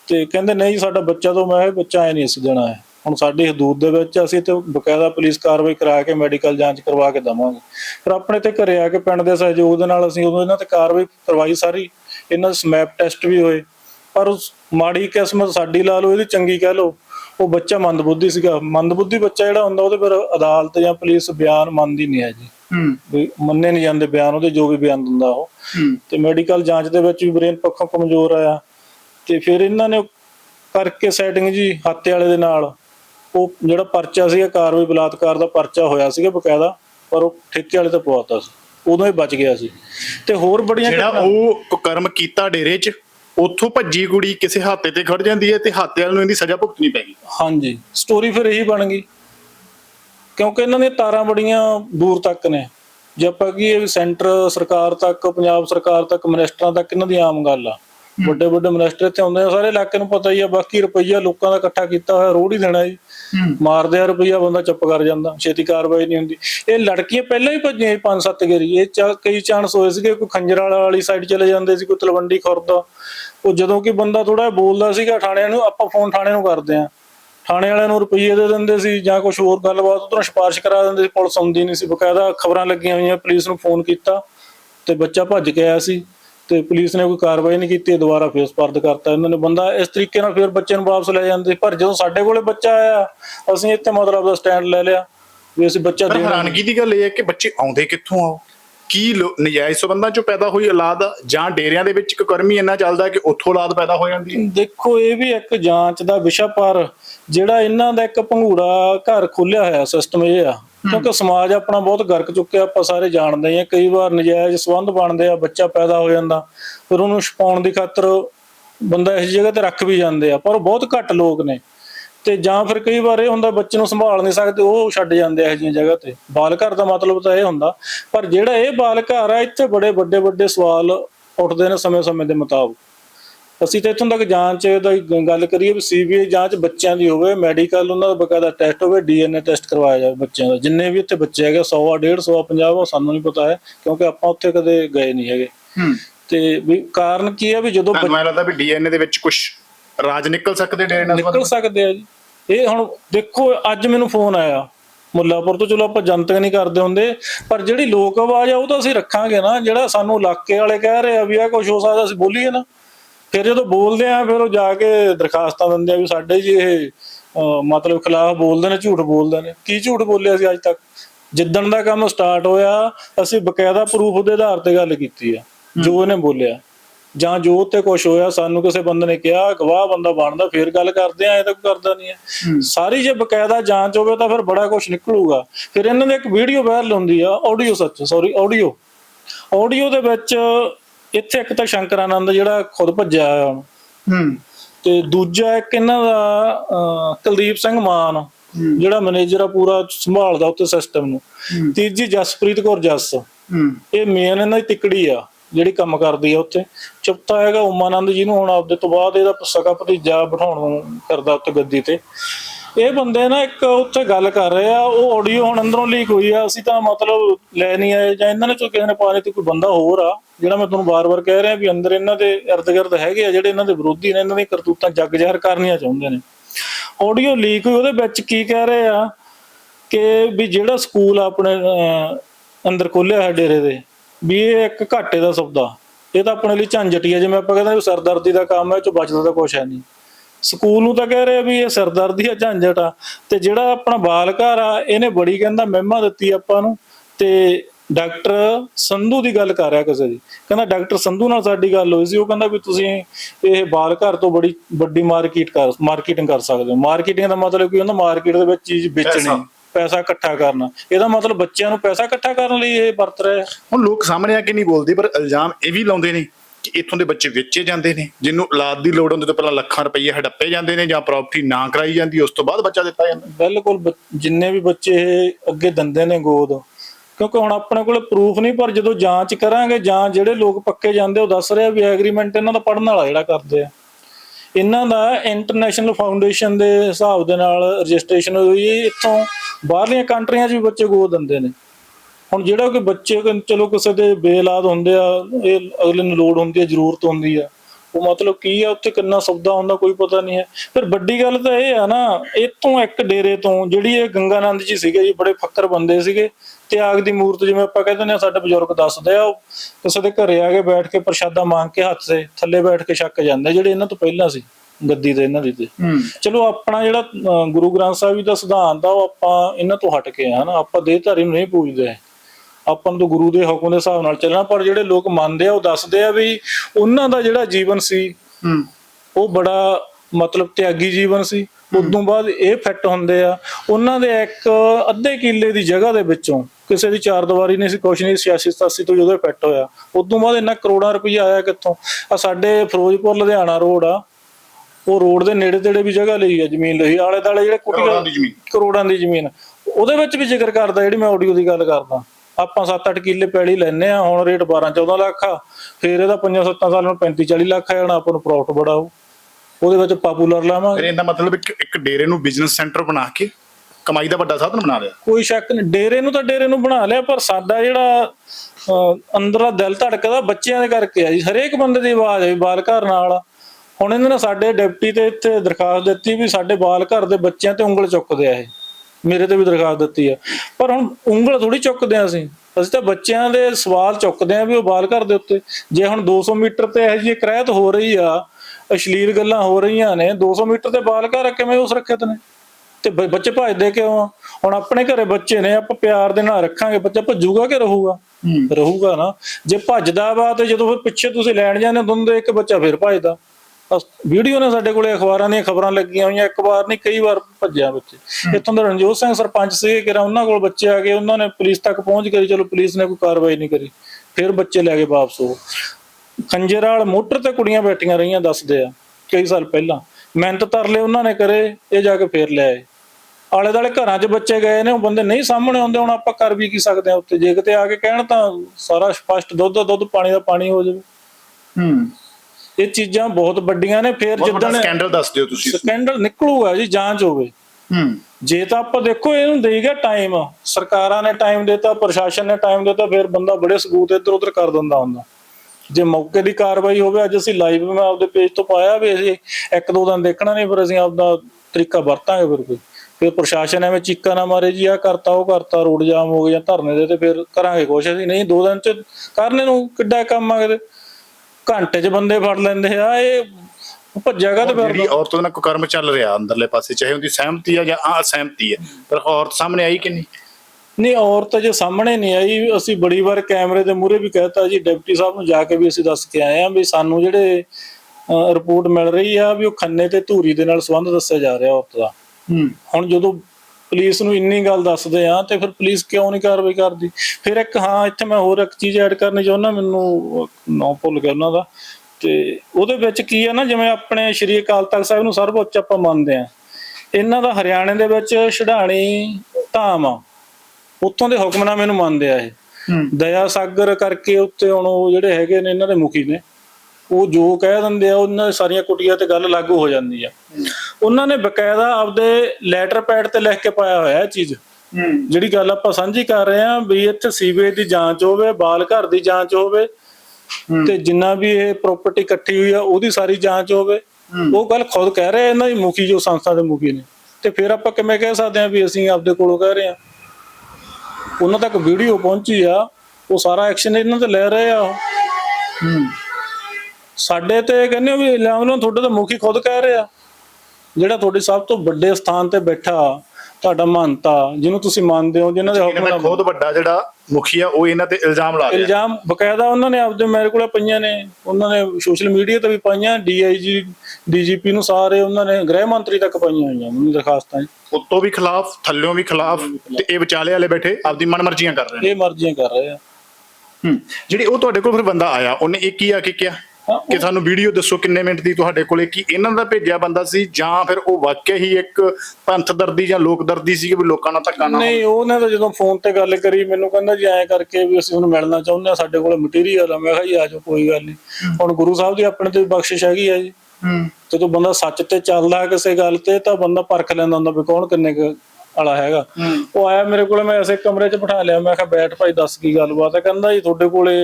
ਤੇ ਕਹਿੰਦੇ, ਨਹੀਂ ਸਾਡਾ ਬੱਚਾ ਤੋਂ, ਮੈਂ ਬੱਚਾ ਐ ਨਹੀਂ ਅਸੀਂ ਦੇਣਾ ਹੈ। ਹੁਣ ਸਾਡੀ ਹਦੂਦ ਦੇ ਵਿੱਚ ਅਸੀਂ ਤੇ ਬਕਾਇਦਾ ਪੁਲਿਸ ਕਾਰਵਾਈ ਕਰਾ ਕੇ, ਮੈਡੀਕਲ ਜਾਂਚ ਕਰਵਾ ਕੇ ਦਵਾਂਗੇ। ਫਿਰ ਆਪਣੇ ਤੇ ਘਰੇ ਆ ਕੇ ਪਿੰਡ ਦੇ ਸਹਿਯੋਗ ਦੇ ਨਾਲ ਅਸੀਂ ਉਦੋਂ ਇਹਨਾਂ ਤੇ ਕਾਰਵਾਈ ਕਰਵਾਈ ਸਾਰੀ। ਇਹਨਾਂ ਦੇ ਸਮੈਪ ਟੈਸਟ ਵੀ ਹੋਏ। ਪਰ ਮਾੜੀ ਕਿਸਮਤ ਸਾਡੀ ਲਾ ਲਓ, ਇਹਦੀ ਚੰਗੀ ਕਹਿ ਲਓ। ਉਹ ਬੱਚਾ ਮੰਦਬੁੱਧੀ ਸੀਗਾ। ਮੰਦਬੁੱਧੀ ਬੱਚਾ ਜਿਹੜਾ ਹੁੰਦਾ ਉਹਦੇ ਪਰ ਅਦਾਲਤ ਜਾਂ ਪੁਲਿਸ ਬਿਆਨ ਮੰਨਦੀ ਨਹੀਂ ਹੈ ਜੀ। ਹੂੰ। ਵੀ ਮੰਨੇ ਨਹੀਂ ਜਾਂਦੇ ਬਿਆਨ ਉਹਦੇ ਜੋ ਵੀ ਬਿਆਨ ਦਿੰਦਾ ਉਹ। ਤੇ ਮੈਡੀਕਲ ਜਾਂਚ ਦੇ ਵਿੱਚ ਵੀ ਬ੍ਰੇਨ ਪੱਖੋਂ ਕਮਜ਼ੋਰ ਆਇਆ। ਤੇ ਫਿਰ ਇਹਨਾਂ ਨੇ ਕਰਕੇ ਸੈਟਿੰਗ ਜੀ ਹੱਤੇ ਵਾਲੇ ਦੇ ਨਾਲ ਉਹ ਜਿਹੜਾ ਪਰਚਾ ਸੀਗਾ ਕਾਰਵਾਈ ਬਲਾਤਕਾਰ ਦਾ ਪਰਚਾ ਹੋਇਆ ਸੀਗਾ ਬਕਾਇਦਾ ਪਰ ਉਹ ਠੇਕੇ ਵਾਲੇ ਤੇ ਪਵਾਤਾ ਸੀ। ਉਦੋਂ ਹੀ ਬਚ ਗਿਆ ਸੀ। ਤੇ ਹੋਰ ਬੜੀਆਂ ਜਿਹੜਾ ਉਹ ਕੁਕਰਮ ਕੀਤਾ ਡੇਰੇ 'ਚ ਉੱਥੋਂ ਭੱਜੀ ਕੁੜੀ ਕਿਸੇ ਹਾਤੇ ਤੇ ਖੜ ਜਾਂਦੀ ਹੈ ਤੇ ਹਾਤੇ ਵਾਲੇ ਨੂੰ ਇਹਦੀ ਸਜ਼ਾ ਭੁਗਤਣੀ ਪੈਗੀ। ਹਾਂਜੀ ਸਟੋਰੀ ਫਿਰ ਇਹੀ ਬਣ ਗਈ। ਕਿਉਂਕਿ ਇਹਨਾਂ ਦੀਆਂ ਤਾਰਾਂ ਬੜੀਆਂ ਦੂਰ ਤੱਕ ਨੇ। ਜੇ ਆਪਾਂ ਕੀ ਸੈਂਟਰ ਸਰਕਾਰ ਤੱਕ, ਪੰਜਾਬ ਸਰਕਾਰ ਤੱਕ ਮਿਨਿਸਟਰਾਂ ਤੱਕ, ਇਹਨਾਂ ਦੀ ਆਮ ਗੱਲ ਆ। ਵੱਡੇ ਵੱਡੇ ਮਿਨਿਸਟਰ ਇੱਥੇ ਆਉਂਦੇ ਆ ਸਾਰੇ ਇਲਾਕੇ ਨੂੰ ਪਤਾ ਹੀ ਆ ਬਾਕੀ ਰੁਪਈਆ ਲੋਕਾਂ ਦਾ ਇਕੱਠਾ ਕੀਤਾ ਹੋਇਆ ਰੋੜ ਹੀ ਦੇਣਾ ਜੀ। ਮਾਰਦੇ ਆ ਰੁਪਈਆ ਬੰਦਾ ਚੁੱਪ ਕਰ ਜਾਂਦਾ ਛੇਤੀ ਕਾਰਵਾਈ ਨਹੀਂ ਹੁੰਦੀ। ਇਹ ਲੜਕੀਆਂ ਪਹਿਲਾਂ ਹੀ ਭੱਜੀਆਂ ਸੀ ਪੰਜ ਸੱਤ ਗੇਰੀ। ਇਹ ਕਈ ਚਾਂਸ ਹੋਏ ਸੀਗੇ ਕੋਈ ਖੰਜਰ ਵਾਲੀ ਸਾਈਡ ਚਲੇ ਜਾਂਦੇ ਸੀ ਕੋਈ ਤਲਵੰਡੀ ਖੁਰਦ। ਉਹ ਜਦੋਂ ਕਿ ਬੰਦਾ ਥੋੜਾ ਬੋਲਦਾ ਸੀਗਾ ਥਾਣਿਆਂ ਨੂੰ ਆਪਾਂ ਫੋਨ ਥਾਣੇ ਨੂੰ ਕਰਦੇ ਆ। ਥਾਣੇ ਵਾਲਿਆਂ ਨੂੰ ਰੁਪਈਏ ਦੇ ਦਿੰਦੇ ਸੀ ਜਾਂ ਕੁਝ ਹੋਰ ਗੱਲਬਾਤ ਉਧਰੋਂ ਸਿਫਾਰਿਸ਼ ਕਰਾ ਦਿੰਦੇ ਸੀ ਪੁਲਿਸ ਆਉਂਦੀ ਨਹੀਂ ਸੀ। ਬਕਾਇਦਾ ਖਬਰਾਂ ਲੱਗੀਆਂ ਹੋਈਆਂ ਪੁਲਿਸ ਨੂੰ ਫੋਨ ਕੀਤਾ ਤੇ ਬੱਚਾ ਭੱਜ ਕੇ ਆਇਆ ਸੀ। ਤੇ ਪੁਲਿਸ ਨੇ ਕੋਈ ਕਾਰਵਾਈ ਨਹੀਂ ਕੀਤੀ ਦੁਬਾਰਾ ਫੇਰ ਸਪਰਦ ਕਰਤਾ ਇਹਨਾਂ ਨੇ। ਬੰਦਾ ਇਸ ਤਰੀਕੇ ਨਾਲ ਫਿਰ ਬੱਚੇ ਨੂੰ ਵਾਪਸ ਲੈ ਜਾਂਦੇ। ਪਰ ਜਦੋਂ ਸਾਡੇ ਕੋਲੇ ਬੱਚਾ ਆਇਆ ਅਸੀਂ ਇੱਥੇ ਮਤਲਬ ਦਾ ਸਟੈਂਡ ਲੈ ਲਿਆ ਵੀ ਅਸੀਂ ਬੱਚਾ ਦੇਣਾ। ਹੈਰਾਨਗੀ ਦੀ ਗੱਲ ਇਹ ਹੈ ਕਿ ਬੱਚੇ ਆਉਂਦੇ ਕਿੱਥੋਂ ਆ? ਕੀ ਨਜਾਇਜ਼ ਸਬੰਧਾਂ ਚੋਂ ਪੈਦਾ ਹੋਈ ਔਲਾਦ ਜਾਂ ਡੇਰਿਆਂ ਦੇ ਵਿੱਚ ਕੁਕਰਮੀ ਇੰਨਾ ਚੱਲਦਾ ਕਿ ਉੱਥੋਂ ਔਲਾਦ ਪੈਦਾ ਹੋ ਜਾਂਦੀ ਹੈ? ਦੇਖੋ ਇਹ ਵੀ ਇੱਕ ਜਾਂਚ ਦਾ ਵਿਸ਼ਾ ਪਰ ਜਿਹੜਾ ਇਹਨਾਂ ਦਾ ਇੱਕ ਭੰਗੂੜਾ ਘਰ ਖੋਲਿਆ ਹੋਇਆ ਸਿਸਟਮ ਇਹ ਆ। ਕਿਉਂਕਿ ਸਮਾਜ ਆਪਣਾ ਬਹੁਤ ਗਰਕ ਚੁੱਕਿਆ, ਆਪਾਂ ਸਾਰੇ ਜਾਣਦੇ ਹਾਂ। ਕਈ ਵਾਰ ਨਜਾਇਜ਼ ਸੰਬੰਧ ਬਣਦੇ ਆ, ਬੱਚਾ ਪੈਦਾ ਹੋ ਜਾਂਦਾ, ਫਿਰ ਉਹਨੂੰ ਛਪਾਉਣ ਦੀ ਖਾਤਰ ਬੰਦਾ ਇਸ ਜਗ੍ਹਾ ਤੇ ਰੱਖ ਵੀ ਜਾਂਦੇ ਆ, ਪਰ ਉਹ ਬਹੁਤ ਘੱਟ ਲੋਕ ਨੇ। ਤੇ ਜਾਂ ਫਿਰ ਕਈ ਵਾਰ ਇਹ ਹੁੰਦਾ, ਬੱਚੇ ਨੂੰ ਸੰਭਾਲ ਨਹੀਂ ਸਕਦੇ, ਉਹ ਛੱਡ ਜਾਂਦੇ ਆ ਇਹੋ ਜਿਹੀਆਂ ਜਗ੍ਹਾ ਤੇ। ਬਾਲ ਘਰ ਦਾ ਮਤਲਬ ਤਾਂ ਇਹ ਹੁੰਦਾ, ਪਰ ਜਿਹੜਾ ਇਹ ਬਾਲ ਘਰ ਆ, ਇੱਥੇ ਬੜੇ ਵੱਡੇ ਵੱਡੇ ਸਵਾਲ ਉੱਠਦੇ ਨੇ ਸਮੇਂ-ਸਮੇਂ ਦੇ ਮੁਤਾਬਕ। ਅਸੀਂ ਤਾਂ ਇੱਥੋਂ ਤੱਕ ਜਾਂਚ ਦਾ ਗੱਲ ਕਰੀਏ ਵੀ ਸੀਬੀਆਈ ਜਾਂਚ ਬੱਚਿਆਂ ਦੀ ਹੋਵੇ ਮੈਡੀਕਲ ਉਹਨਾਂ ਦਾ ਬਕਾਇਦਾ ਟੈਸਟ ਹੋਵੇ ਡੀਐਨਏ ਟੈਸਟ ਕਰਵਾਇਆ ਜਾਵੇ ਬੱਚਿਆਂ ਦਾ। ਜਿੰਨੇ ਵੀ ਉੱਥੇ ਬੱਚੇ ਹੈਗੇ 100 ਆ 150 ਆ 50 ਉਹ ਸਾਨੂੰ ਨਹੀਂ ਪਤਾ ਹੈ ਕਿਉਂਕਿ ਆਪਾਂ ਉੱਥੇ ਕਦੇ ਗਏ ਨਹੀਂ ਹੈਗੇ। ਹੂੰ। ਤੇ ਵੀ ਕਾਰਨ ਕੀ ਹੈ ਵੀ ਜਦੋਂ ਐਂ ਲੱਗਦਾ ਵੀ ਡੀਐਨਏ ਦੇ ਵਿੱਚ ਕੁਝ ਰਾਜ ਨਿਕਲ ਸਕਦੇ ਡੇਰੇ ਨਾਲ ਨਿਕਲ ਸਕਦੇ ਆ ਜੀ। ਇਹ ਹੁਣ ਦੇਖੋ ਅੱਜ ਮੈਨੂੰ ਫੋਨ ਆਇਆ। ਮੁੱਲਾਪੁਰ ਤੋਂ ਚਲੋ ਆਪਾਂ ਜਨਤਕ ਨਹੀਂ ਕਰਦੇ ਹੁੰਦੇ ਪਰ ਜਿਹੜੀ ਲੋਕ ਆਵਾਜ਼ ਆ ਉਹ ਤਾਂ ਅਸੀਂ ਰੱਖਾਂਗੇ ਨਾ। ਜਿਹੜਾ ਸਾਨੂੰ ਇਲਾਕੇ ਵਾਲੇ ਕਹਿ ਰਹੇ ਆ ਵੀ ਇਹ ਕੁਝ ਹੋ ਸਕਦਾ ਅਸੀਂ ਬੋਲੀਏ ਨਾ। ਫਿਰ ਜਦੋਂ ਬੋਲਦੇ ਆ ਫਿਰ ਉਹ ਜਾ ਕੇ ਦਰਖਾਸਤਾਂ ਦਿੰਦੇ ਆ ਵੀ ਸਾਡੇ ਜੀ ਇਹ ਮਤਲਬ ਖਿਲਾਫ ਬੋਲਦੇ ਨੇ ਝੂਠ ਬੋਲਦੇ ਨੇ। ਕੀ ਝੂਠ ਬੋਲਿਆ ਸੀ ਅੱਜ ਤੱਕ? ਜਿੱਦਣ ਦਾ ਕੰਮ ਸਟਾਰਟ ਹੋਇਆ ਅਸੀਂ ਬਕਾਇਦਾ ਪ੍ਰੂਫ ਦੇ ਆਧਾਰ ਤੇ ਗੱਲ ਕੀਤੀ ਆ ਜੋ ਇਹਨੇ ਬੋਲਿਆ। ਜਾਂ ਜੋ ਉੱਤੇ ਕੁਝ ਹੋਇਆ ਸਾਨੂੰ ਕਿਸੇ ਬੰਦੇ ਨੇ ਕਿਹਾ ਗਵਾਹ ਬੰਦਾ ਬਣਦਾ ਫਿਰ ਗੱਲ ਕਰਦੇ ਆ ਇਹ ਤਾਂ ਕਰਦਾ ਨਹੀਂ ਹੈ। ਸਾਰੀ ਜੇ ਬਕਾਇਦਾ ਜਾਂਚ ਹੋਵੇ ਤਾਂ ਫਿਰ ਬੜਾ ਕੁਝ ਨਿਕਲੂਗਾ। ਫਿਰ ਇਹਨਾਂ ਦੀ ਇੱਕ ਵੀਡੀਓ ਵਾਇਰਲ ਹੁੰਦੀ ਆ ਆਡੀਓ ਸੱਚ ਸੌਰੀ ਆਡੀਓ ਆਡੀਓ ਦੇ ਵਿੱਚ ਇੱਥੇ ਇੱਕ ਤਾਂ ਸ਼ੰਕਰ ਆਨੰਦ ਜਿਹੜਾ ਖੁਦ ਭੱਜਿਆ ਹੂੰ। ਤੇ ਦੂਜਾ ਇੱਕ ਇਹਨਾਂ ਦਾ ਕੁਲਦੀਪ ਸਿੰਘ ਮਾਨ ਜਿਹੜਾ ਮੈਨੇਜਰ ਆ ਪੂਰਾ ਸੰਭਾਲਦਾ ਉੱਤੇ ਸਿਸਟਮ ਨੂੰ। ਤੀਜੀ ਜਸਪ੍ਰੀਤ ਕੌਰ ਜੱਸ। ਹੂੰ। ਇਹ ਮੇਨ ਇਹਨਾਂ ਦੀ ਤਿਕੜੀ ਆ ਜਿਹੜੀ ਕੰਮ ਕਰਦੀ ਆ ਉੱਥੇ। ਚੁੱਪਤਾ ਹੈਗਾ ਉਮਾਨੰਦ ਜੀ ਨੂੰ ਹੁਣ ਆਪਦੇ ਤੋਂ ਬਾਅਦ ਇਹਦਾ ਸਕਾ ਭਤੀਜਾ ਬਿਠਾਉਣ ਨੂੰ ਕਰਦਾ ਉੱਤੇ ਗੱਦੀ ਤੇ। ਇਹ ਬੰਦੇ ਨਾ ਇੱਕ ਉੱਥੇ ਗੱਲ ਕਰ ਰਹੇ ਆ ਉਹ ਆਡੀਓ ਹੁਣ ਅੰਦਰੋਂ ਲੀਕ ਹੋਈ ਆ ਅਸੀਂ ਤਾਂ ਮਤਲਬ ਲੈ ਨਹੀਂ ਆਏ ਜਾਂ ਇਹਨਾਂ ਨੇ ਚੋਂ ਕਿਸੇ ਨੇ ਪਾ ਲਈ ਤੇ ਕੋਈ ਬੰਦਾ ਹੋਰ ਆ। ਜਿਹੜਾ ਮੈਂ ਤੁਹਾਨੂੰ ਵਾਰ ਵਾਰ ਕਹਿ ਰਿਹਾ ਵੀ ਅੰਦਰ ਇਹਨਾਂ ਦੇ ਇਰਦ-ਗਿਰਦ ਹੈਗੇ ਆ, ਜਿਹੜੇ ਇਹਨਾਂ ਦੇ ਵਿਰੋਧੀ ਨੇ, ਇਹਨਾਂ ਦੀ ਕਰਤੂਤਾਂ ਜੱਗ ਜ਼ਾਹਰ ਕਰਨੀਆਂ ਚਾਹੁੰਦੇ ਨੇ। ਆਡੀਓ ਲੀਕ ਹੋਈ, ਉਹਦੇ ਵਿੱਚ ਕੀ ਕਹਿ ਰਹੇ ਆ ਕਿ ਵੀ ਜਿਹੜਾ ਸਕੂਲ ਆਪਣੇ ਅੰਦਰ ਖੋਲਿਆ ਹੈ ਡੇਰੇ ਦੇ, ਵੀ ਇਹ ਇੱਕ ਘਾਟੇ ਦਾ ਸੌਦਾ। ਇਹ ਤਾਂ ਆਪਣੇ ਲਈ ਝੰਜਟੀ ਹੈ ਜਿਵੇਂ ਆਪਾਂ ਕਹਿੰਦੇ ਵੀ ਸਰਦਰਦੀ ਦਾ ਕੰਮ ਹੈ, ਇਹ ਚੋਂ ਬਚਦਾ ਤਾਂ ਕੁਛ ਹੈ ਨਹੀਂ। ਸਕੂਲ ਨੂੰ ਤਾਂ ਕਹਿ ਰਹੇ ਆ ਵੀ ਇਹ ਸਰਦਰਦੀ ਆ, ਝੰਜਟ ਆ। ਤੇ ਜਿਹੜਾ ਆਪਣਾ ਬਾਲ ਘਰ ਆ, ਇਹਨੇ ਬੜੀ ਕਹਿੰਦਾ ਮਹਿਮਾ ਦਿੱਤੀ ਆਪਾਂ ਨੂੰ, ਤੇ ਡਾਕਟਰ ਸੰਧੂ ਦੀ ਗੱਲ ਕਰ ਰਿਹਾ ਕਿਸੇ ਦੀ। ਕਹਿੰਦਾ ਡਾਕਟਰ ਸੰਧੂ ਨਾਲ ਸਾਡੀ ਗੱਲ ਹੋਈ ਸੀ। ਉਹ ਕਹਿੰਦਾ ਵੀ ਤੁਸੀਂ ਇਹ ਬਾਲ ਘਰ ਤੋਂ ਬੜੀ ਵੱਡੀ ਮਾਰਕੀਟ ਕਰ ਮਾਰਕੀਟਿੰਗ ਕਰ ਸਕਦੇ ਹੋ। ਮਾਰਕੀਟਿੰਗ ਦਾ ਮਤਲਬ ਕੀ ਹੁੰਦਾ? ਮਾਰਕੀਟ ਦੇ ਵਿੱਚ ਚੀਜ਼ ਵੇਚਣੀ ਪੈਸਾ। ਇਕੱਠਾ ਕਰਨਾ। ਇਹਦਾ ਮਤਲਬ ਬੱਚਿਆਂ ਨੂੰ ਪੈਸਾ ਇਕੱਠਾ ਕਰਨ ਲਈ ਇਹ ਵਰਤ ਰਿਹਾ। ਹੁਣ ਲੋਕ ਸਾਹਮਣੇ ਆ ਕੇ ਨਹੀਂ ਬੋਲਦੇ ਪਰ ਇਲਜ਼ਾਮ ਇਹ ਵੀ ਲਾਉਂਦੇ ਨੇ ਕਿ ਇੱਥੋਂ ਦੇ ਬੱਚੇ ਵੇਚੇ ਜਾਂਦੇ ਨੇ। ਜਿਹਨੂੰ ਔਲਾਦ ਦੀ ਲੋੜ ਹੁੰਦੀ ਤੋਂ ਪਹਿਲਾਂ ਲੱਖਾਂ ਰੁਪਏ ਹੜੱਪੇ ਜਾਂਦੇ ਨੇ ਜਾਂ ਪ੍ਰਾਪਰਟੀ ਨਾ ਕਰਾਈ ਜਾਂਦੀ ਉਸ ਤੋਂ ਬਾਅਦ ਬੱਚਾ ਦਿੱਤਾ ਜਾਂਦਾ। ਬਿਲਕੁਲ ਜਿੰਨੇ ਵੀ ਬੱਚੇ ਇਹ ਅੱਗੇ ਦਿੰਦੇ ਨੇ ਗੋਦ ਕਿਉਂਕਿ ਹੁਣ ਆਪਣੇ ਕੋਲ ਪ੍ਰੂਫ ਨਹੀਂ, ਪਰ ਜਦੋਂ ਜਾਂਚ ਕਰਾਂਗੇ ਜਾਂ ਜਿਹੜੇ ਲੋਕ ਪੱਕੇ ਜਾਂਦੇ, ਉਹ ਦੱਸ ਰਿਹਾ ਵੀ ਐਗਰੀਮੈਂਟ ਇਹਨਾਂ ਦਾ ਪੜਨ ਵਾਲਾ ਜਿਹੜਾ ਕਰਦੇ ਆ। ਇਹਨਾਂ ਦਾ ਇੰਟਰਨੈਸ਼ਨਲ ਫਾਊਂਡੇਸ਼ਨ ਦੇ ਹਿਸਾਬ ਦੇ ਨਾਲ ਰਜਿਸਟ੍ਰੇਸ਼ਨ ਹੋਈ ਇੱਥੋਂ ਬਾਹਰਲੀਆਂ ਕੰਟਰੀਆਂ 'ਚ ਵੀ ਬੱਚੇ ਗੋਦ ਦਿੰਦੇ ਨੇ। ਹੁਣ ਜਿਹੜਾ ਕਿ ਬੱਚੇ, ਚਲੋ ਕਿਸੇ ਦੇ ਬੇਲਾਦ ਹੁੰਦੇ ਆ, ਇਹ ਅਗਲੇ ਨੂੰ ਲੋੜ ਹੁੰਦੀ ਹੈ, ਜ਼ਰੂਰਤ ਹੁੰਦੀ ਆ, ਉਹ ਮਤਲਬ ਕੀ ਆ, ਉੱਥੇ ਕਿੰਨਾ ਸੌਦਾ ਹੁੰਦਾ, ਕੋਈ ਪਤਾ ਨਹੀਂ ਹੈ। ਫਿਰ ਵੱਡੀ ਗੱਲ ਤਾਂ ਇਹ ਆ ਨਾ ਇਤੋਂ ਇੱਕ ਡੇਰੇ ਤੋਂ, ਜਿਹੜੀ ਇਹ ਗੰਗਾਨੰਦ ਜੀ ਸੀਗੇ ਜੀ, ਬੜੇ ਫੱਕਰ ਬੰਦੇ ਸੀਗੇ ਤਿਆਗ ਦੀ ਮੂਰਤ ਜਿਵੇਂ ਆਪਾਂ ਕਹਿੰਦੇ ਨੇ ਸਾਡੇ ਬਜ਼ੁਰਗ ਦੱਸਦੇ ਆ ਉਹ। ਕਿਸੇ ਦੇ ਘਰੇ ਆ ਕੇ ਬੈਠ ਕੇ ਪ੍ਰਸ਼ਾਦਾ ਮੰਗ ਕੇ ਹੱਥ ਤੇ ਥੱਲੇ ਬੈਠ ਕੇ ਛੱਕ ਜਾਂਦੇ ਜਿਹੜੇ ਇਹਨਾਂ ਤੋਂ ਪਹਿਲਾਂ ਸੀ ਗੱਦੀ ਤੇ ਇਹਨਾਂ ਦੀ ਤੇ। ਚਲੋ ਆਪਣਾ ਜਿਹੜਾ ਗੁਰੂ ਗ੍ਰੰਥ ਸਾਹਿਬ ਜੀ ਦਾ ਸਿਧਾਂਤ ਆ ਉਹ ਆਪਾਂ ਇਹਨਾਂ ਤੋਂ ਹਟ ਕੇ ਆ ਨਾ ਆਪਾਂ ਦੇਹਧਾਰੀ ਨੂੰ ਨਹੀਂ ਪੂਜਦੇ। ਆਪਾਂ ਨੂੰ ਤਾਂ ਗੁਰੂ ਦੇ ਹੁਕਮ ਦੇ ਹਿਸਾਬ ਨਾਲ ਚੱਲਣਾ ਪਰ ਜਿਹੜੇ ਲੋਕ ਮੰਨਦੇ ਆ ਉਹ ਦੱਸਦੇ ਆ ਵੀ ਉਹਨਾਂ ਦਾ ਜਿਹੜਾ ਜੀਵਨ ਸੀ ਉਹ ਬੜਾ ਮਤਲਬ ਤਿਆਗੀ ਜੀਵਨ ਸੀ। ਉਦੋਂ ਬਾਅਦ ਇਹ ਫਿੱਟ ਹੁੰਦੇ ਆ। ਉਹਨਾਂ ਦੇ ਇੱਕ ਅੱਧੇ ਕਿੱਲੇ ਦੀ ਜਗ੍ਹਾ ਦੇ ਵਿੱਚੋਂ ਕਿਸੇ ਦੀ ਚਾਰ ਦੀਵਾਰੀ ਨਹੀਂ ਸੀ ਕੁਛ ਨਹੀਂ ਸਿਆਸੀ ਸਤਾਸੀ ਤੋਂ ਜਦੋਂ ਇਹ ਫਿੱਟ ਹੋਇਆ। ਉਦੋਂ ਬਾਅਦ ਇੰਨਾ ਕਰੋੜਾਂ ਰੁਪਈਆ ਆਇਆ ਕਿੱਥੋਂ? ਆ ਸਾਡੇ ਫਿਰੋਜ਼ਪੁਰ ਲੁਧਿਆਣਾ ਰੋਡ ਆ। ਉਹ ਰੋਡ ਦੇ ਨੇੜੇ ਤੇੜੇ ਵੀ ਜਗ੍ਹਾ ਲਈ ਆ ਜ਼ਮੀਨ ਲਈ। ਆਲੇ ਦਾਲੇ ਜਿਹੜੇ ਕਰੋੜਾਂ ਕੁਟੀਆਂ ਦੀ ਜ਼ਮੀਨ। ਕਰੋੜਾਂ ਦੀ ਜ਼ਮੀਨ। ਉਹਦੇ ਵਿੱਚ ਵੀ ਜ਼ਿਕਰ ਕਰਦਾ ਜਿਹੜੀ ਮੈਂ ਆਡੀਓ ਦੀ ਗੱਲ ਕਰਦਾ। ਆਪਾਂ 7-8 ਕਿੱਲੇ ਪੈਲੀ ਲੈਨੇ ਆ ਹੁਣ ਰੇਟ 12-14 ਲੱਖ ਆ। ਫਿਰ ਇਹਦਾ 5-7 ਸਾਲ ਨੂੰ 35-40 ਲੱਖ ਆ ਜਾਣਾ ਆਪਾਂ ਨੂੰ ਪ੍ਰੋਫਿਟ ਬੜਾ ਹੋਊ। ਉਹਦੇ ਵਿੱਚ ਪਾਪੂਲਰ ਲਾਵਾਂਗੇ। ਫਿਰ ਇਹਦਾ ਮਤਲਬ ਇੱਕ ਡੇਰੇ ਨੂੰ ਬਿਜ਼ਨਸ ਸੈਂਟਰ ਬਣਾ ਕੇ ਕਮਾਈ ਦਾ ਵੱਡਾ ਸਾਧਨ ਬਣਾ ਲਿਆ। ਕੋਈ ਸ਼ੱਕ ਨਹੀਂ, ਡੇਰੇ ਨੂੰ ਤਾਂ ਡੇਰੇ ਨੂੰ ਬਣਾ ਲਿਆ, ਪਰ ਸਾਡਾ ਜਿਹੜਾ ਅੰਦਰਲਾ ਦਿਲ ਧੜਕਦਾ ਬੱਚਿਆਂ ਦੇ ਕਰਕੇ ਆ ਜੀ। ਹਰੇਕ ਬੰਦੇ ਦੀ ਆਵਾਜ਼ ਹੈ ਬਾਲ ਘਰ ਨਾਲ ਹੁਣ ਇਹਨਾਂ ਨੇ ਸਾਡੇ ਡਿਪਟੀ ਤੇ ਇੱਥੇ ਦਰਖਾਸਤ ਦਿੱਤੀ ਵੀ ਸਾਡੇ ਬਾਲ ਘਰ ਦੇ ਬੱਚਿਆਂ ਤੇ ਉਂਗਲ ਚੁੱਕਦੇ ਆ ਇਹ। ਮੇਰੇ ਤੇ ਵੀ ਦਰਖਾਸਤ ਦਿੱਤੀ ਆ। ਪਰ ਹੁਣ ਉਂਗਲ ਥੋੜੀ ਚੁੱਕਦੇ ਆ ਅਸੀਂ। ਅਸੀਂ ਤਾਂ ਬੱਚਿਆਂ ਦੇ ਸਵਾਲ ਚੁੱਕਦੇ ਆ ਵੀ ਉਹ ਬਾਲ ਘਰ ਦੇ ਉੱਤੇ। ਜੇ ਹੁਣ 200 ਮੀਟਰ ਤੇ ਇਹੋ ਜਿਹੀ ਕ੍ਰੈਤ ਹੋ ਰਹੀ ਆ, ਅਸ਼ਲੀਲ ਗੱਲਾਂ ਹੋ ਰਹੀਆਂ ਨੇ 200 ਮੀਟਰ ਤੇ ਬਾਲ ਘਰ ਕਿਵੇਂ ਉਹ ਸੁਰੱਖਿਅਤ ਨੇ? ਤੇ ਬੱਚੇ ਭੱਜਦੇ ਕਿਉਂ ਆ? ਹੁਣ ਆਪਣੇ ਘਰੇ ਬੱਚੇ ਨੇ ਆਪਾਂ ਪਿਆਰ ਦੇ ਨਾਲ ਰੱਖਾਂਗੇ ਬੱਚਾ ਭੱਜੂਗਾ ਕਿ ਰਹੂਗਾ? ਰਹੂਗਾ ਨਾ। ਜੇ ਭੱਜਦਾ ਵਾ ਤੇ ਜਦੋਂ ਫਿਰ ਪਿੱਛੇ ਤੁਸੀਂ ਲੈਣ ਜਾਂਦੇ ਹੋ ਦੋਨੋਂ ਦੇ ਇੱਕ ਬੱਚਾ ਫਿਰ ਭੱਜਦਾ। ਵੀਡੀਓ ਨੇ ਸਾਡੇ ਕੋਲੇ ਅਖਬਾਰਾਂ ਦੀਆਂ ਖਬਰਾਂ ਲੱਗੀਆਂ ਹੋਈਆਂ ਇੱਕ ਵਾਰ ਨਹੀਂ ਕਈ ਵਾਰ ਭੱਜਿਆ ਬੱਚੇ। ਇੱਥੋਂ ਦੇ ਰਣਜੋਤ ਸਿੰਘ ਸਰਪੰਚ ਸੀਗੇ ਕਿ ਉਹਨਾਂ ਕੋਲ ਬੱਚੇ ਆ ਗਏ ਉਹਨਾਂ ਨੇ ਪੁਲਿਸ ਤੱਕ ਪਹੁੰਚ ਗਈ ਚਲੋ ਪੁਲਿਸ ਨੇ ਕੋਈ ਕਾਰਵਾਈ ਨਹੀਂ ਕਰੀ। ਫਿਰ ਬੱਚੇ ਲੈ ਕੇ ਵਾਪਸ ਹੋ ਖੰਜਰ ਵਾਲ ਮੋਟਰ ਤੇ ਕੁੜੀਆਂ ਬੈਠੀਆਂ ਰਹੀਆਂ ਦੱਸਦੇ ਆ ਕਈ ਸਾਲ ਪਹਿਲਾਂ। ਮਿਹਨਤ ਤਰਲੇ ਉਹਨਾਂ ਨੇ ਕਰੇ ਇਹ ਜਾ ਕੇ ਫੇਰ ਲੈ ਆਏ। ਆਲੇ ਦਾਲੇ ਘਰਾਂ 'ਚ ਬੱਚੇ ਗਏ ਨੇ ਉਹ ਬੰਦੇ ਨਹੀਂ ਸਾਹਮਣੇ ਆਉਂਦੇ ਹੁਣ ਆਪਾਂ ਕਰ ਵੀ ਕੀ ਸਕਦੇ ਆ ਉੱਤੇ ਜੇ ਕਿਤੇ ਆ ਕੇ ਕਹਿਣ ਤਾਂ ਸਾਰਾ ਸਪਸ਼ਟ ਦੁੱਧ ਦਾ ਦੁੱਧ ਪਾਣੀ ਦਾ ਪਾਣੀ ਹੋ ਜਾਵੇ। ਹੂੰ। ਇਹ ਚੀਜ਼ਾਂ ਬਹੁਤ ਵੱਡੀਆਂ ਨੇ ਫੇਰ ਜਿੱਦਣ ਸਕੈਂਡਲ ਦੱਸ ਦਿਓ ਤੁਸੀਂ। ਸਕੈਂਡਲ ਨਿਕਲੂਗਾ ਜੀ ਜਾਂਚ ਹੋਵੇ। ਹੂੰ। ਜੇ ਤਾਂ ਆਪਾਂ ਦੇਖੋ ਇਹਨੂੰ ਦੇਈਗਾ ਟਾਈਮ ਸਰਕਾਰਾਂ ਨੇ ਟਾਈਮ ਦਿੱਤਾ ਪ੍ਰਸ਼ਾਸਨ ਨੇ ਟਾਈਮ ਦਿੱਤਾ ਫਿਰ ਬੰਦਾ ਬੜੇ ਸਬੂਤ ਇੱਧਰ ਉੱਧਰ ਕਰ ਦਿੰਦਾ ਹੁੰਦਾ। ਜੇ ਮੌਕੇ ਦੀ ਕਾਰਵਾਈ ਹੋਵੇ ਅੱਜ ਅਸੀਂ ਲਾਈਵ ਮੈਂ ਆਪਦੇ ਪੇਜ ਤੋਂ ਪਾਇਆ ਵੀ ਅਸੀਂ ਇੱਕ ਦੋ ਦਿਨ ਦੇਖਣਾ ਨਹੀਂ ਫਿਰ ਅਸੀਂ ਆਪਦਾ ਤਰੀਕਾ ਵਰਤਾਂਗੇ ਫਿਰ ਕੋਈ। ਫਿਰ ਪ੍ਰਸ਼ਾਸਨ ਐਵੇਂ ਚੀਕਾ ਨਾ ਮਾਰੇ ਜੀ ਆ ਕਰਤਾ ਉਹ ਕਰਤਾ ਰੋਡ ਜਾਮ ਹੋ ਗਿਆ ਧਰਨੇ ਦੇ ਤੇ ਫਿਰ ਕਰਾਂਗੇ ਕੋਸ਼ਿਸ਼ ਨਹੀਂ ਦੋ ਦਿਨ ਚ ਕਰਨੇ ਨੂੰ ਕਿੱਡਾ ਕੰਮ ਆ ਕਿਤੇ? ਘੰਟੇ ਚ ਬੰਦੇ ਫੜ ਲੈਂਦੇ ਆ ਇਹ ਭੱਜਿਆਗਾ ਤੇ ਫਿਰ ਜਿਹੜੀ ਔਰਤ ਨਾਲ ਕੋਈ ਕਰਮ ਚੱਲ ਰਿਹਾ ਅੰਦਰਲੇ ਪਾਸੇ ਚਾਹੇ ਉਹਦੀ ਸਹਿਮਤੀ ਆ ਜਾਂ ਅਸਹਿਮਤੀ ਹੈ ਪਰ ਔਰਤ ਸਾਹਮਣੇ ਆਈ ਕਿ ਨਹੀਂ? ਨਹੀਂ ਔਰਤ ਜੇ ਸਾਹਮਣੇ ਨਹੀਂ ਆਈ। ਅਸੀਂ ਬੜੀ ਵਾਰ ਕੈਮਰੇ ਦੇ ਮੂਹਰੇ ਵੀ ਕਹਿਤਾ ਜੀ ਡਿਪਟੀ ਸਾਹਿਬ ਨੂੰ ਜਾ ਕੇ ਵੀ ਅਸੀਂ ਦੱਸ ਕੇ ਆਏ ਆ ਵੀ ਸਾਨੂੰ ਜਿਹੜੇ ਰਿਪੋਰਟ ਮਿਲ ਰਹੀ ਆ ਵੀ ਉਹ ਖੰਨੇ ਤੇ ਧੂਰੀ ਦੇ ਨਾਲ ਸੰਬੰਧ ਦੱਸਿਆ ਜਾ ਰਿਹਾ ਔਰਤ ਦਾ। ਹੁਣ ਜਦੋਂ ਪੁਲਿਸ ਨੂੰ ਇੰਨੀ ਗੱਲ ਦੱਸਦੇ ਆ ਤੇ ਫਿਰ ਪੁਲਿਸ ਕਿਉਂ ਨਹੀਂ ਕਾਰਵਾਈ ਕਰਦੀ? ਫਿਰ ਇੱਕ ਹਾਂ ਇੱਥੇ ਮੈਂ ਹੋਰ ਇੱਕ ਚੀਜ਼ ਐਡ ਕਰਨੀ ਚਾਹੁੰਦਾ ਮੈਨੂੰ ਨਾਂ ਭੁੱਲ ਗਿਆ ਉਹਨਾਂ ਦਾ। ਤੇ ਉਹਦੇ ਵਿੱਚ ਕੀ ਆ ਨਾ ਜਿਵੇਂ ਆਪਣੇ ਸ਼੍ਰੀ ਅਕਾਲ ਤਖਤ ਸਾਹਿਬ ਨੂੰ ਸਰਵਉੱਚ ਆਪਾਂ ਮੰਨਦੇ ਆ। ਇਹਨਾਂ ਦਾ ਹਰਿਆਣੇ ਦੇ ਵਿੱਚ ਛਡਾਣੀ ਧਾਮ ਆ। ਉੱਥੋਂ ਦੇ ਹੁਕਮਨਾਮੇ ਨੂੰ ਮੰਨਦੇ ਆ ਇਹ। ਹੂੰ। ਦਇਆ ਸਾਗਰ ਕਰਕੇ ਉੱਤੇ ਹੁਣ ਉਹ ਜਿਹੜੇ ਹੈਗੇ ਨੇ ਇਹਨਾਂ ਦੇ ਮੁਖੀ ਨੇ। ਉਹ ਜੋ ਕਹਿ ਦਿੰਦੇ ਆ ਉਹਨਾਂ ਦੀ ਸਾਰੀਆਂ ਕੁਟੀਆਂ ਤੇ ਗੱਲ ਲਾਗੂ ਹੋ ਜਾਂਦੀ ਆ। ਉਹਨਾਂ ਨੇ ਬਕਾਇਦਾ ਆਪਦੇ ਲੈਟਰ ਪੈਡ ਤੇ ਲਿਖ ਕੇ ਪਾਇਆ ਹੋਇਆ ਇਹ ਚੀਜ਼। ਜਿਹੜੀ ਗੱਲ ਆਪਾਂ ਸਾਂਝੀ ਕਰ ਰਹੇ ਆ ਵੀ ਇੱਥੇ ਸੀਵੇਜ ਦੀ ਜਾਂਚ ਹੋਵੇ ਬਾਲ ਘਰ ਦੀ ਜਾਂਚ ਹੋਵੇ ਤੇ ਜਿੰਨਾ ਵੀ ਇਹ ਪ੍ਰਾਪਰਟੀ ਇਕੱਠੀ ਹੋਈ ਆ ਉਹਦੀ ਸਾਰੀ ਜਾਂਚ ਹੋਵੇ। ਉਹ ਗੱਲ ਖੁਦ ਕਹਿ ਰਹੇ ਆ ਇਹਨਾਂ ਦੀ ਮੁਖੀ ਜੋ ਸੰਸਥਾ ਦੇ ਮੁਖੀ ਨੇ। ਤੇ ਫਿਰ ਆਪਾਂ ਕਿਵੇਂ ਕਹਿ ਸਕਦੇ ਆ ਵੀ ਅਸੀਂ ਆਪਦੇ ਕੋਲੋਂ ਕਹਿ ਰਹੇ ਆ ਉਹਨਾਂ ਤੱਕ ਵੀਡੀਓ ਪਹੁੰਚੀ ਆ ਉਹ ਸਾਰਾ ਐਕਸ਼ਨ ਇਹਨਾਂ ਤੇ ਲੈ ਰਹੇ ਆ ਸਾਡੇ ਤੇ ਕਹਿੰਦੇ ਵੀ ਇਲਜ਼ਾਮ ਨੂੰ ਤੁਹਾਡੇ ਤਾਂ ਮੁਖੀ ਖੁਦ ਕਹਿ ਰਿਹਾ ਜਿਹੜਾ ਤੁਹਾਡੇ ਸਭ ਤੋਂ ਵੱਡੇ ਸਥਾਨ ਤੇ ਬੈਠਾ ਤੁਹਾਡਾ ਮੰਨਤਾ ਜਿਹਨੂੰ ਤੁਸੀਂ ਮੰਨਦੇ ਹੋ ਜਿਨ੍ਹਾਂ ਦੇ ਹੁਕਮ ਦਾ ਖੁਦ ਵੱਡਾ ਜਿਹੜਾ ਮੁਖੀ ਆ ਉਹ ਇਹਨਾਂ ਤੇ ਇਲਜ਼ਾਮ ਲਾ ਰਿਹਾ। ਇਲਜ਼ਾਮ ਬਕਾਇਦਾ ਉਹਨਾਂ ਨੇ ਆਪਦੇ ਮੇਰੇ ਕੋਲੇ ਪਈਆਂ ਨੇ। ਉਹਨਾਂ ਨੇ ਸੋਸ਼ਲ ਮੀਡੀਆ ਤੇ ਵੀ ਪਾਈਆਂ ਡੀਆਈਜੀ ਡੀਜੀਪੀ ਨੂੰ ਸਾਰੇ ਉਹਨਾਂ ਨੇ ਗ੍ਰਹਿ ਮੰਤਰੀ ਤੱਕ ਪਾਈਆਂ ਹੋਈਆਂ ਮੈਨੂੰ ਦਰਖਾਸਤਾਂ। ਉੱਤੋਂ ਵੀ ਖਿਲਾਫ ਥੱਲਿਓਂ ਵੀ ਖਿਲਾਫ। ਤੇ ਇਹ ਵਿਚਾਲੇ ਵਾਲੇ ਬੈਠੇ ਆਪਦੀ ਮਨਮਰਜ਼ੀਆਂ ਕਰ ਰਹੇ ਨੇ। ਇਹ ਮਰਜ਼ੀਆਂ ਕਰ ਰਹੇ ਆ। ਹੂੰ ਜਿਹੜੀ ਉਹ ਤੁਹਾਡੇ ਕੋਲ ਫਿਰ ਬੰਦਾ ਆਇਆ ਉਹਨੇ ਇਹ ਕੀ ਆ ਕੇ ਕਿਹਾ? ਕਿ ਸਾਨੂੰ ਵੀਡੀਓ ਦੱਸੋ ਕਿੰਨੇ ਮਿੰਟ ਦੀ ਤੁਹਾਡੇ ਕੋਲੇ ਕੀ ਇਹਨਾਂ ਦਾ ਭੇਜਿਆ ਬੰਦਾ ਸੀ ਜਾਂ ਫਿਰ ਉਹ ਵਾਕਿਆ ਹੀ ਇੱਕ ਪੰਥ ਦਰਦੀ ਜਾਂ ਲੋਕ ਦਰਦੀ ਸੀ ਕਿ ਵੀ ਲੋਕਾਂ ਨਾਲ ਧੱਕਾ ਨਾ? ਨਹੀਂ ਉਹਨੇ ਤਾਂ ਜਦੋਂ ਫੋਨ ਤੇ ਗੱਲ ਕਰੀ ਮੈਨੂੰ ਕਹਿੰਦਾ ਜੀ ਐਂ ਕਰਕੇ ਵੀ ਅਸੀਂ ਉਹਨੂੰ ਮਿਲਣਾ ਚਾਹੁੰਦੇ ਆ ਸਾਡੇ ਕੋਲ ਮਟੀਰੀਅਲ ਆ। ਮੈਂ ਕਿਹਾ ਜੀ ਆ ਜਾਓ ਕੋਈ ਗੱਲ ਨਹੀਂ। ਹੁਣ ਗੁਰੂ ਸਾਹਿਬ ਦੀ ਆਪਣੇ ਤੇ ਬਖਸ਼ਿਸ਼ ਹੈਗੀ ਆ ਜੀ। ਹੂੰ। ਜਦੋਂ ਬੰਦਾ ਸੱਚ ਤੇ ਚੱਲਦਾ ਕਿਸੇ ਗੱਲ ਤੇ ਤਾਂ ਬੰਦਾ ਪਰਖ ਲੈਂਦਾ ਹੁੰਦਾ ਵੀ ਕੌਣ ਕਿੰਨੇ ਵਾਲਾ ਹੈਗਾ। ਉਹ ਆਇਆ ਮੇਰੇ ਕੋਲੇ ਮੈਂ ਐਸੇ ਕਮਰੇ 'ਚ ਬਿਠਾ ਲਿਆ। ਮੈਂ ਕਿਹਾ ਬੈਠ ਭਾਈ ਦੱਸ ਕੀ ਗੱਲਬਾਤ ਹੈ? ਕਹਿੰਦਾ ਜੀ ਤੁਹਾਡੇ ਕੋਲੇ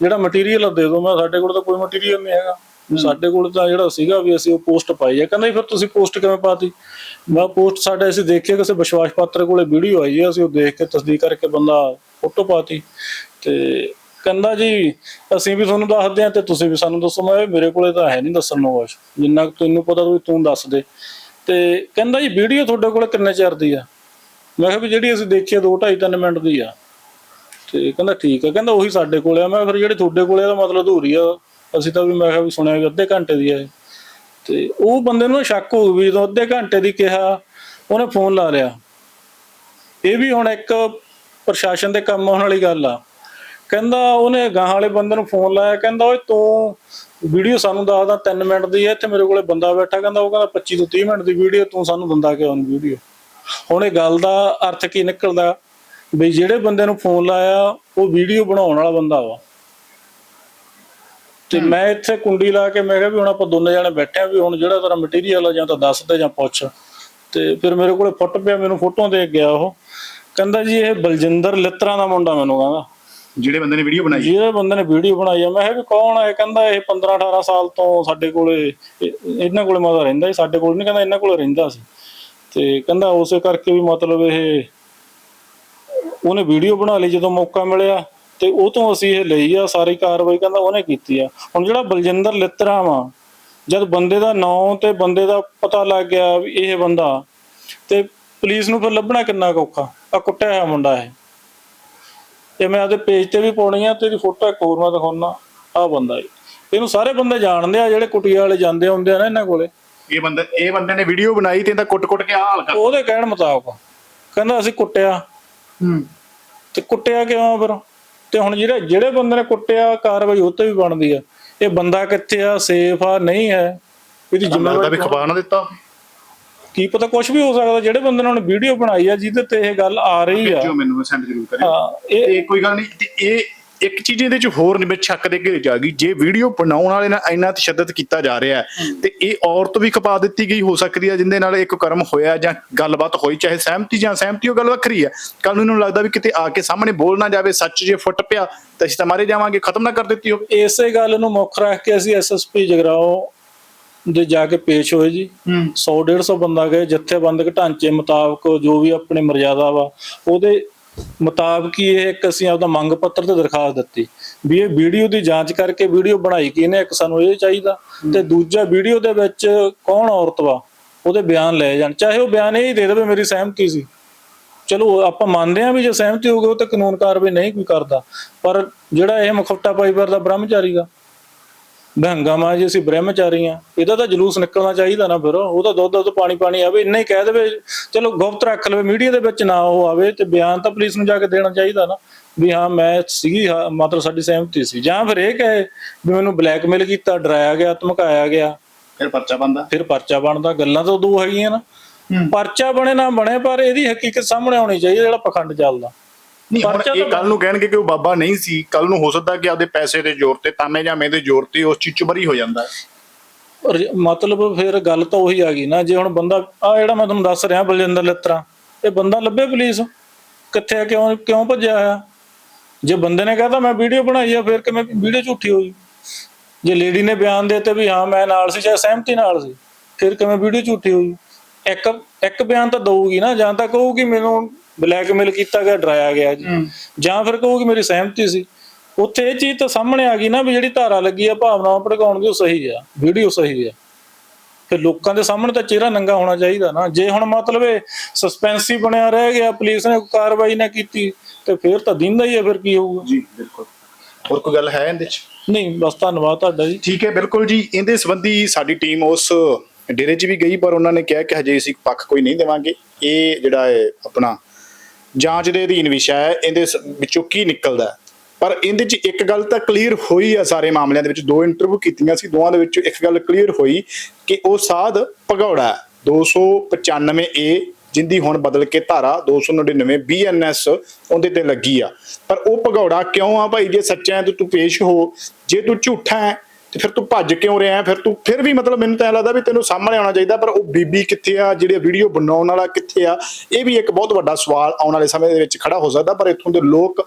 ਜਿਹੜਾ ਮਟੀਰੀਅਲ ਦੇ ਦਿਓ। ਮੈਂ ਸਾਡੇ ਕੋਲ ਤਾਂ ਕੋਈ ਮਟੀਰੀਅਲ ਨਹੀਂ ਹੈਗਾ। ਸਾਡੇ ਕੋਲ ਤਾਂ ਜਿਹੜਾ ਸੀਗਾ ਵੀ ਅਸੀਂ ਉਹ ਪੋਸਟ ਪਾਈ ਹੈ। ਕਹਿੰਦਾ ਜੀ ਫਿਰ ਤੁਸੀਂ ਪੋਸਟ ਕਿਵੇਂ ਪਾਤੀ? ਮੈਂ ਪੋਸਟ ਸਾਡੇ ਅਸੀਂ ਦੇਖਿਆ ਕਿਸੇ ਵਿਸ਼ਵਾਸ ਪਾਤਰ ਕੋਲੇ ਵੀਡੀਓ ਆਈ ਹੈ। ਅਸੀਂ ਉਹ ਦੇਖ ਕੇ ਤਸਦੀਕ ਕਰਕੇ ਬੰਦਾ ਫੋਟੋ ਪਾਤੀ। ਤੇ ਕਹਿੰਦਾ ਜੀ ਅਸੀਂ ਵੀ ਤੁਹਾਨੂੰ ਦੱਸਦੇ ਆ ਤੇ ਤੁਸੀਂ ਵੀ ਸਾਨੂੰ ਦੱਸੋ। ਮੈਂ ਮੇਰੇ ਕੋਲੇ ਤਾਂ ਹੈ ਨਹੀਂ ਦੱਸਣ ਨੂੰ ਕੁਛ। ਜਿੰਨਾ ਕੁ ਤੈਨੂੰ ਪਤਾ ਤੂੰ ਦੱਸ ਦੇ। ਤੇ ਕਹਿੰਦਾ ਜੀ ਵੀਡੀਓ ਤੁਹਾਡੇ ਕੋਲ ਕਿੰਨੇ ਚਿਰ ਦੀ ਆ? ਮੈਂ ਕਿਹਾ ਵੀ ਜਿਹੜੀ ਅਸੀਂ ਦੇਖੀ ਆ 2 2.5 3 ਮਿੰਟ ਦੀ ਆ। ਤੇ ਕਹਿੰਦਾ ਠੀਕ ਆ, ਕਹਿੰਦਾ ਉਹੀ ਸਾਡੇ ਕੋਲ ਆ। ਮੈਂ ਫਿਰ ਜਿਹੜੀ ਤੁਹਾਡੇ ਕੋਲ ਆ ਦਾ ਮਤਲਬ ਅਧੂਰੀ ਆ। ਅਸੀਂ ਤਾਂ ਵੀ ਮੈਂ ਕਿਹਾ ਵੀ ਸੁਣਿਆ ਵੀ ਅੱਧੇ ਘੰਟੇ ਦੀ ਆ ਇਹ। ਤੇ ਉਹ ਬੰਦੇ ਨੂੰ ਸ਼ੱਕ ਹੋ ਵੀ ਜਦੋਂ ਅੱਧੇ ਘੰਟੇ ਦੀ ਕਿਹਾ, ਉਹਨੇ ਫੋਨ ਲਾ ਲਿਆ। ਇਹ ਵੀ ਹੁਣ ਇੱਕ ਪ੍ਰਸ਼ਾਸਨ ਦੇ ਕੰਮ ਆਉਣ ਵਾਲੀ ਗੱਲ ਆ। ਕਹਿੰਦਾ ਉਹਨੇ ਗਾਹਾਂ ਵਾਲੇ ਬੰਦੇ ਨੂੰ ਫੋਨ ਲਾਇਆ ਕਹਿੰਦਾ ਓਏ ਤੂੰ ਵੀਡੀਓ ਸਾਨੂੰ ਦੱਸਦਾ 3 ਮਿੰਟ ਦੀ ਹੈ ਇੱਥੇ ਮੇਰੇ ਕੋਲੇ ਬੰਦਾ ਬੈਠਾ ਕਹਿੰਦਾ ਉਹ ਕਹਿੰਦਾ 25 ਤੋਂ 30 ਮਿੰਟ ਦੀ ਵੀਡੀਓ ਤੂੰ ਸਾਨੂੰ ਦਿੰਦਾ ਕਿਉਂ ਨਹੀਂ ਵੀਡੀਓ ਹੁਣ ਇਹ ਗੱਲ ਦਾ ਅਰਥ ਕੀ ਨਿਕਲਦਾ? ਵੀ ਜਿਹੜੇ ਬੰਦੇ ਨੂੰ ਫੋਨ ਲਾਇਆ ਉਹ ਵੀਡੀਓ ਬਣਾਉਣ ਵਾਲਾ ਬੰਦਾ ਵਾ। ਤੇ ਮੈਂ ਇੱਥੇ ਕੁੰਡੀ ਲਾ ਕੇ ਮੈਂ ਕਿਹਾ ਵੀ ਹੁਣ ਆਪਾਂ ਦੋਨੇ ਜਾਣੇ ਬੈਠੇ ਆ ਵੀ ਹੁਣ ਜਿਹੜਾ ਤੇਰਾ ਮਟੀਰੀਅਲ ਆ ਜਾਂ ਤਾਂ ਦੱਸ ਦੇ ਜਾਂ ਪੁੱਛ। ਤੇ ਫਿਰ ਮੇਰੇ ਕੋਲੇ ਫੁੱਟ ਪਿਆ ਮੈਨੂੰ ਫੋਟੋਆਂ ਦੇ ਗਿਆ ਉਹ। ਕਹਿੰਦਾ ਜੀ ਇਹ ਬਲਜਿੰਦਰ ਲਿੱਤਰਾ ਦਾ ਮੁੰਡਾ ਮੈਨੂੰ ਕਹਿੰਦਾ। ਜਿਹੜੇ ਬੰਦੇ ਨੇ ਵੀਡੀਓ ਬਣਾਈ? ਜਿਹੜੇ ਬੰਦੇ ਨੇ ਵੀਡੀਓ ਬਣਾਈ ਆ, ਮੈਂ ਕਿਹਾ ਵੀ ਕੌਣ ਹੈ ਕਹਿੰਦਾ ਇਹ 15 18 ਸਾਲ ਤੋਂ ਸਾਡੇ ਕੋਲੇ, ਇਹ- ਇਹਨਾਂ ਕੋਲੇ ਮਜ਼ਾ ਰਹਿੰਦਾ ਸੀ, ਸਾਡੇ ਕੋਲ ਨਹੀਂ ਕਹਿੰਦਾ ਇਹਨਾਂ ਕੋਲੇ ਰਹਿੰਦਾ ਸੀ। ਤੇ ਕਹਿੰਦਾ ਉਸੇ ਕਰਕੇ ਵੀ ਮਤਲਬ ਇਹ ਉਹਨੇ ਵੀਡੀਓ ਬਣਾ ਲਈ ਜਦੋਂ ਮੌਕਾ ਮਿਲਿਆ ਤੇ ਉਹ ਤੋਂ ਅਸੀਂ ਇਹ ਲਈ ਆ, ਸਾਰੀ ਕਾਰਵਾਈ ਕਹਿੰਦਾ ਉਹਨੇ ਕੀਤੀ ਆ। ਹੁਣ ਜਿਹੜਾ ਬਲਜਿੰਦਰ ਲਿੱਤਰਾ ਵਾ, ਜਦ ਬੰਦੇ ਦਾ ਨਾਂ ਤੇ ਬੰਦੇ ਦਾ ਪਤਾ ਲੱਗ ਗਿਆ ਵੀ ਇਹ ਬੰਦਾ, ਤੇ ਪੁਲਿਸ ਨੂੰ ਫਿਰ ਲੱਭਣਾ ਕਿੰਨਾ ਕੁ ਔਖਾ? ਆ ਕੁੱਟਿਆ ਹੋਇਆ ਮੁੰਡਾ ਇਹ। ਇਹ ਮੈਂ ਆਪਦੇ ਪੇਜ ਤੇ ਵੀ ਪਾਉਣੀ ਆ ਤੇ ਇਹਦੀ ਫੋਟੋ ਇੱਕ ਹੋਰ ਮੈਂ ਦਿਖਾਉਣਾ ਆ ਬੰਦਾ ਇਹ। ਇਹਨੂੰ ਸਾਰੇ ਬੰਦੇ ਜਾਣਦੇ ਆ ਜਿਹੜੇ ਕੁਟੀਆਂ ਵਾਲੇ ਜਾਂਦੇ ਹੁੰਦੇ ਆ ਨਾ ਇਹਨਾਂ ਕੋਲੇ। ਇਹ ਬੰਦੇ ਇਹ ਬੰਦੇ ਨੇ ਵੀਡੀਓ ਬਣਾਈ ਤੇ ਇਹਦਾ ਕੁੱਟ-ਕੁੱਟ ਕੇ ਆ ਹਾਲ ਕਰ ਉਹਦੇ ਕਹਿਣ ਮੁਤਾਬਕ। ਕਹਿੰਦਾ ਅਸੀਂ ਕੁੱਟਿਆ। ਹੂੰ। ਤੇ ਕੁੱਟਿਆ ਕਿਉਂ ਫਿਰ? ਤੇ ਹੁਣ ਜਿਹੜੇ ਜਿਹੜੇ ਬੰਦੇ ਨੇ ਕੁੱਟਿਆ ਕਾਰਵਾਈ ਉਹ ਤੇ ਵੀ ਬਣਦੀ ਆ। ਇਹ ਬੰਦਾ ਕਿੱਥੇ ਆ ਸੇਫ ਆ ਨਹੀਂ ਹੈ? ਇਹਦੀ ਜ਼ਿੰਮੇਵਾਰੀ ਵੀ ਖਬਰ ਨਾ ਦਿੱਤਾ। ਕੀ ਪਤਾ ਕੁਝ ਵੀ ਹੋ ਸਕਦਾ ਜਿਹੜੇ ਬੰਦੇ ਨੇ ਹੁਣ ਵੀਡੀਓ ਬਣਾਈ ਆ ਜਿਹਦੇ ਤੇ ਇਹ ਗੱਲ ਆ ਰਹੀ ਆ। ਜੋ ਮੈਨੂੰ ਸੈਂਡ ਜ਼ਰੂਰ ਕਰਿਓ ਹਾਂ ਇਹ ਇਹ ਕੋਈ ਗੱਲ ਨਹੀਂ ਤੇ ਇਹ ਇੱਕ ਚੀਜ਼ ਇਹਦੇ ਚ ਹੋਰ ਨਿਬਿਤ ਸ਼ੱਕ ਦੇ ਘੇਰੇ ਜਾ ਗਈ। ਜੇ ਵੀਡੀਓ ਬਣਾਉਣ ਵਾਲੇ ਨਾਲ ਇੰਨਾ ਤਸ਼ੱਦਦ ਕੀਤਾ ਜਾ ਰਿਹਾ ਤੇ ਇਹ ਔਰਤ ਵੀ ਖਪਾ ਦਿੱਤੀ ਗਈ ਹੋ ਸਕਦੀ ਹੈ ਜਿੰਦੇ ਨਾਲ ਇੱਕ ਕਰਮ ਹੋਇਆ ਜਾਂ ਗੱਲਬਾਤ ਹੋਈ ਚਾਹੇ ਸਹਿਮਤੀ ਜਾਂ ਸਹਿਮਤੀ ਉਹ ਗੱਲ ਵੱਖਰੀ ਹੈ ਕੱਲ ਨੂੰ ਇਹਨੂੰ ਲੱਗਦਾ ਵੀ ਕਿਤੇ ਆ ਕੇ ਸਾਹਮਣੇ ਬੋਲ ਨਾ ਜਾਵੇ ਸੱਚ ਜੇ ਫੁੱਟ ਪਿਆ ਤਾਂ ਅਸੀਂ ਤਾਂ ਮਾਰੇ ਜਾਵਾਂਗੇ ਖਤਮ ਨਾ ਕਰ ਦਿੱਤੀ ਹੋਵੇ। ਇਸੇ ਗੱਲ ਨੂੰ ਮੁੱਖ ਰੱਖ ਕੇ ਅਸੀਂ ਐਸਐਸਪੀ ਜਗਰਾਓ ਦੇ ਜਾ ਕੇ ਪੇਸ਼ ਹੋਏ ਜੀ। 100 150 ਬੰਦਾ ਗਏ ਜਥੇਬੰਦਕ ਢਾਂਚੇ ਮੁਤਾਬਕ ਜੋ ਵੀ ਆਪਣੀ ਮਰਜ਼ਾਦਾ ਵਾ ਉਹਦੇ ਮੁਤਾਬਕ ਹੀ ਇਹ ਇੱਕ ਅਸੀਂ ਆਪਦਾ ਮੰਗ ਪੱਤਰ ਤੇ ਦਰਖਾਸਤ ਦਿੱਤੀ ਵੀ ਇਹ ਵੀਡੀਓ ਦੀ ਜਾਂਚ ਕਰਕੇ ਵੀਡੀਓ ਬਣਾਈ ਕਿਹਨੇ ਇੱਕ ਸਾਨੂੰ ਇਹ ਚਾਹੀਦਾ। ਤੇ ਦੂਜਾ ਵੀਡੀਓ ਦੇ ਵਿੱਚ ਕੌਣ ਔਰਤ ਵਾ ਉਹਦੇ ਬਿਆਨ ਲਏ ਜਾਣ। ਚਾਹੇ ਉਹ ਬਿਆਨ ਇਹ ਹੀ ਦੇ ਦੇਵੇ ਮੇਰੀ ਸਹਿਮਤੀ ਸੀ। ਚਲੋ ਆਪਾਂ ਮੰਨਦੇ ਹਾਂ ਵੀ ਜੇ ਸਹਿਮਤੀ ਹੋ ਗਈ ਉਹ ਤੇ ਕਾਨੂੰਨ ਕਾਰਵਾਈ ਨਹੀਂ ਕੋਈ ਕਰਦਾ। ਪਰ ਜਿਹੜਾ ਇਹ ਮੁਖੌਟਾ ਪਾਈਵਰ ਦਾ ਬ੍ਰਹਮਚਾਰੀ ਦਾ ਬਹੰਗਾ ਮਾਂ ਜੀ ਅਸੀਂ ਬ੍ਰਹਮਚਾਰੀ ਆ ਇਹਦਾ ਤਾਂ ਜਲੂਸ ਨਿਕਲਣਾ ਚਾਹੀਦਾ ਨਾ ਫਿਰ ਉਹ ਤਾਂ ਦੁੱਧ ਦੁੱਧ ਪਾਣੀ ਪਾਣੀ ਆਵੇ ਇੰਨਾ ਹੀ ਕਹਿ ਦੇਵੇ ਚਲੋ ਗੁਪਤ ਰੱਖ ਲਵੇ ਮੀਡੀਆ ਦੇ ਵਿੱਚ ਨਾ ਉਹ ਆਵੇ ਤੇ ਬਿਆਨ ਤਾਂ ਪੁਲਿਸ ਨੂੰ ਜਾ ਕੇ ਦੇਣਾ ਚਾਹੀਦਾ ਨਾ ਵੀ ਹਾਂ ਮੈਂ ਸੀਗੀ ਹਾਂ, ਮਤਲਬ ਸਾਡੀ ਸਹਿਮਤੀ ਸੀ। ਜਾਂ ਫਿਰ ਇਹ ਕਹੇ ਵੀ ਮੈਨੂੰ ਬਲੈਕਮੇਲ ਕੀਤਾ ਡਰਾਇਆ ਗਿਆ ਧਮਕਾਇਆ ਗਿਆ। ਫਿਰ ਪਰਚਾ ਬੰਦਾ ਫਿਰ ਪਰਚਾ ਬਣਦਾ ਗੱਲਾਂ ਤਾਂ ਦੋ ਹੈਗੀਆਂ ਨਾ। ਪਰਚਾ ਬਣੇ ਨਾ ਬਣੇ ਪਰ ਇਹਦੀ ਹਕੀਕਤ ਸਾਹਮਣੇ ਆਉਣੀ ਚਾਹੀਦੀ ਜਿਹੜਾ ਪਖੰਡ ਚੱਲਦਾ। ਨਹੀਂ ਹੁਣ ਪਰਚਾ ਇਹ ਤਾਂ ਕੱਲ ਨੂੰ ਕਹਿਣਗੇ ਕਿ ਉਹ ਬਾਬਾ ਨਹੀਂ ਸੀ ਕੱਲ ਨੂੰ ਹੋ ਸਕਦਾ ਕਿ ਆਪਦੇ ਪੈਸੇ ਦੇ ਜ਼ੋਰ ਤੇ ਤਾਮੇ ਜਾਮੇ ਦੇ ਜ਼ੋਰ ਤੇ ਉਸ ਚੀਜ਼ ਚ ਬਰੀ ਹੋ ਜਾਂਦਾ ਹੈ। ਔਰ ਮਤਲਬ ਫਿਰ ਗੱਲ ਤਾਂ ਉਹੀ ਆ ਗਈ ਨਾ ਜੇ ਹੁਣ ਬੰਦਾ ਆ ਜਿਹੜਾ ਮੈਂ ਤੁਹਾਨੂੰ ਦੱਸ ਰਿਹਾ ਬਲਜਿੰਦਰ ਲੱਤਰਾ ਇਹ ਬੰਦਾ ਲੱਭੇ ਪੁਲਿਸ? ਕਿੱਥੇ ਆ ਕਿਉਂ ਕਿਉਂ ਭੱਜਿਆ ਆ ਜੇ ਬੰਦੇ ਨੇ ਕਹਤਾ ਮੈਂ ਵੀਡੀਓ ਬਣਾਈ ਆ ਫਿਰ ਕਿਵੇਂ ਵੀਡੀਓ ਝੂਠੀ ਹੋਈ ਜੇ ਲੇਡੀ ਨੇ ਬਿਆਨ ਦਿੱਤੇ ਵੀ ਹਾਂ ਮੈਂ ਨਾਲ ਸੀ ਜਾਂ ਸਹਿਮਤੀ ਨਾਲ ਸੀ ਫਿਰ ਕਿਵੇਂ ਵੀਡੀਓ ਝੂਠੀ ਹੋਈ ਇੱਕ ਇੱਕ ਬਿਆਨ ਤਾਂ ਦਊਗੀ ਨਾ ਜਾਂ ਤਾਂ ਕਹੂਗੀ ਮੈਨੂੰ ਬਲੈਕਮੇਲ ਕੀਤਾ ਗਿਆ ਡਰਾਇਆ ਗਿਆ ਜੀ। ਜਾਂ ਫਿਰ ਕਹੂਗੀ ਮੇਰੀ ਸਹਿਮਤੀ ਸੀ। ਉੱਥੇ ਇਹ ਚੀਜ਼ ਤਾਂ ਸਾਹਮਣੇ ਆ ਗਈ ਨਾ ਵੀ ਜਿਹੜੀ ਧਾਰਾ ਲੱਗੀ ਆ ਭਾਵਨਾਵਾਂ ਭੜਕਾਉਣ ਦੀ ਉਹ ਸਹੀ ਆ ਵੀਡੀਓ ਸਹੀ ਆ। ਫਿਰ ਲੋਕਾਂ ਦੇ ਸਾਹਮਣੇ ਤਾਂ ਚਿਹਰਾ ਨੰਗਾ ਹੋਣਾ ਚਾਹੀਦਾ ਨਾ। ਜੇ ਹੁਣ ਮਤਲਬ ਇਹ ਸਸਪੈਂਸੀ ਬਣਿਆ ਰਹਿ ਗਿਆ ਪੁਲਿਸ ਨੇ ਕੋਈ ਕਾਰਵਾਈ ਨਾ ਕੀਤੀ ਤੇ ਫਿਰ ਤਾਂ ਦਿੰਦਾ ਹੀ ਆ ਫਿਰ ਕੀ ਹੋਊਗਾ? ਜੀ ਬਿਲਕੁਲ। ਹੋਰ ਕੋਈ ਗੱਲ ਹੈ ਇਹਦੇ ਚ? ਨਹੀਂ ਬਸ ਧੰਨਵਾਦ ਤੁਹਾਡਾ ਜੀ। ਠੀਕ ਹੈ ਬਿਲਕੁਲ ਜੀ। ਇਹਦੇ ਸੰਬੰਧੀ ਸਾਡੀ ਟੀਮ ਉਸ ਡੇਰੇ 'ਚ ਵੀ ਗਈ ਪਰ ਉਹਨਾਂ ਨੇ ਕਿਹਾ ਕਿ ਹਜੇ ਅਸੀਂ ਪੱਖ ਕੋਈ ਨਹੀਂ ਦੇਵਾਂਗੇ। ਇਹ ਜਿਹੜਾ ਹੈ ਆਪਣਾ ਜਾਂਚ ਦੇ ਅਧੀਨ ਵਿਸ਼ਾ ਹੈ ਇਹਦੇ ਵਿੱਚੋਂ ਕੀ ਨਿਕਲਦਾ ਪਰ ਇਹਦੇ 'ਚ ਇੱਕ ਗੱਲ ਤਾਂ ਕਲੀਅਰ ਹੋਈ ਆ ਸਾਰੇ ਮਾਮਲਿਆਂ ਦੇ ਵਿੱਚ, ਦੋ ਇੰਟਰਵਿਊ ਕੀਤੀਆਂ ਸੀ, ਦੋਵਾਂ ਦੇ ਵਿੱਚੋਂ ਇੱਕ ਗੱਲ ਕਲੀਅਰ ਹੋਈ ਕਿ ਉਹ ਸਾਧ ਭਗੌੜਾ ਹੈ। 295 ਏ ਜਿੰਦੀ ਹੁਣ ਬਦਲ ਕੇ ਧਾਰਾ 299 ਬੀਐਨਐਸ ਉਹਦੇ ਤੇ ਲੱਗੀ ਆ। ਪਰ ਉਹ ਭਗੌੜਾ ਕਿਉਂ ਆ ਭਾਈ? ਜੇ ਸੱਚਾ ਹੈ ਤਾਂ ਤੂੰ ਪੇਸ਼ ਹੋ, ਜੇ ਤੂੰ ਝੂਠਾ ਹੈ ਤੇ ਫਿਰ ਤੂੰ ਭੱਜ ਕਿਉਂ ਰਿਹਾ ਫਿਰ ਤੂੰ, ਫਿਰ ਵੀ ਮਤਲਬ ਮੈਨੂੰ ਤਾਂ ਐਂ ਲੱਗਦਾ ਵੀ ਤੈਨੂੰ ਸਾਹਮਣੇ ਆਉਣਾ ਚਾਹੀਦਾ, ਪਰ ਉਹ ਬੀਬੀ ਕਿੱਥੇ ਆ? ਜਿਹੜੇ ਵੀਡੀਓ ਬਣਾਉਣ ਵਾਲਾ ਕਿੱਥੇ ਆ? ਇਹ ਵੀ ਇੱਕ ਬਹੁਤ ਵੱਡਾ ਸਵਾਲ ਆਉਣ ਵਾਲੇ ਸਮੇਂ ਦੇ ਵਿੱਚ ਖੜਾ ਹੋ ਸਕਦਾ, ਪਰ ਇੱਥੋਂ ਦੇ ਲੋਕ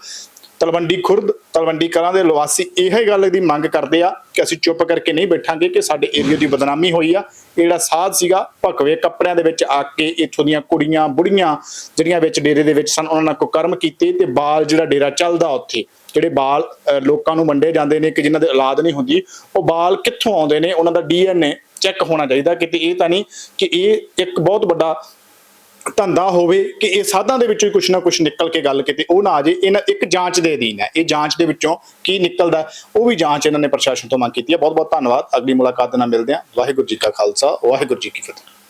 ਤਲਵੰਡੀ ਖੁਰਦ, ਤਲਵੰਡੀ ਕਲਾਂ ਦੇ ਨਿਵਾਸੀ ਇਹੋ ਗੱਲ ਦੀ ਮੰਗ ਕਰਦੇ ਆ ਕਿ ਅਸੀਂ ਚੁੱਪ ਕਰਕੇ ਨਹੀਂ ਬੈਠਾਂਗੇ ਕਿ ਸਾਡੇ ਏਰੀਆ ਦੀ ਬਦਨਾਮੀ ਹੋਈ ਆ। ਇਹ ਜਿਹੜਾ ਸਾਧ ਸੀਗਾ, ਭਕਵੇ ਕੱਪੜਿਆਂ ਦੇ ਵਿੱਚ ਆ ਕੇ ਇੱਥੋਂ ਦੀਆਂ ਕੁੜੀਆਂ, ਬੁੜੀਆਂ ਜਿਹੜੀਆਂ ਵਿੱਚ ਡੇਰੇ ਦੇ ਵਿੱਚ ਸਨ, ਉਹਨਾਂ ਨਾਲ ਕੁਕਰਮ ਕੀਤੇ ਤੇ ਬਾਲ ਜਿਹੜਾ ਡੇਰਾ ਚੱਲਦਾ ਉੱਥੇ। ਜਿਹੜੇ ਬਾਲ ਅਹ, ਲੋਕਾਂ ਨੂੰ ਵੰਡੇ ਜਾਂਦੇ ਨੇ ਕਿ ਜਿਨ੍ਹਾਂ ਦੇ ਔਲਾਦ ਨਹੀਂ ਹੁੰਦੀ ਉਹ ਬਾਲ ਕਿੱਥੋਂ ਆਉਂਦੇ ਨੇ? ਉਹਨਾਂ ਦਾ ਡੀਐਨਏ ਚੈੱਕ ਹੋਣਾ ਚਾਹੀਦਾ ਕਿਤੇ ਇਹ ਤਾਂ ਨਹੀਂ ਕਿ ਇਹ ਇੱਕ ਬਹੁਤ ਵੱਡਾ ਧੰਦਾ ਹੋਵੇ ਕਿ ਇਹ ਸਾਧਾਂ ਦੇ ਵਿੱਚੋਂ ਹੀ ਕੁਛ ਨਾ ਕੁਛ ਨਿਕਲ ਕੇ ਗੱਲ ਕਿਤੇ। ਉਹ ਨਾ ਆ ਜੇ ਇਹਨਾਂ ਇੱਕ ਜਾਂਚ ਦੇ ਅਧੀਨ ਹੈ। ਇਹ ਜਾਂਚ ਦੇ ਵਿੱਚੋਂ ਕੀ ਨਿਕਲਦਾ ਉਹ ਵੀ ਜਾਂਚ ਇਹਨਾਂ ਨੇ ਪ੍ਰਸ਼ਾਸਨ ਤੋਂ ਮੰਗ ਕੀਤੀ ਹੈ। ਬਹੁਤ ਬਹੁਤ ਧੰਨਵਾਦ। ਅਗਲੀ ਮੁਲਾਕਾਤ ਨਾਲ ਮਿਲਦੇ ਹਾਂ। ਵਾਹਿਗੁਰੂ ਜੀ ਕਾ ਖਾਲਸਾ ਵਾਹਿਗੁਰੂ ਜੀ ਕੀ ਫਤਿਹ।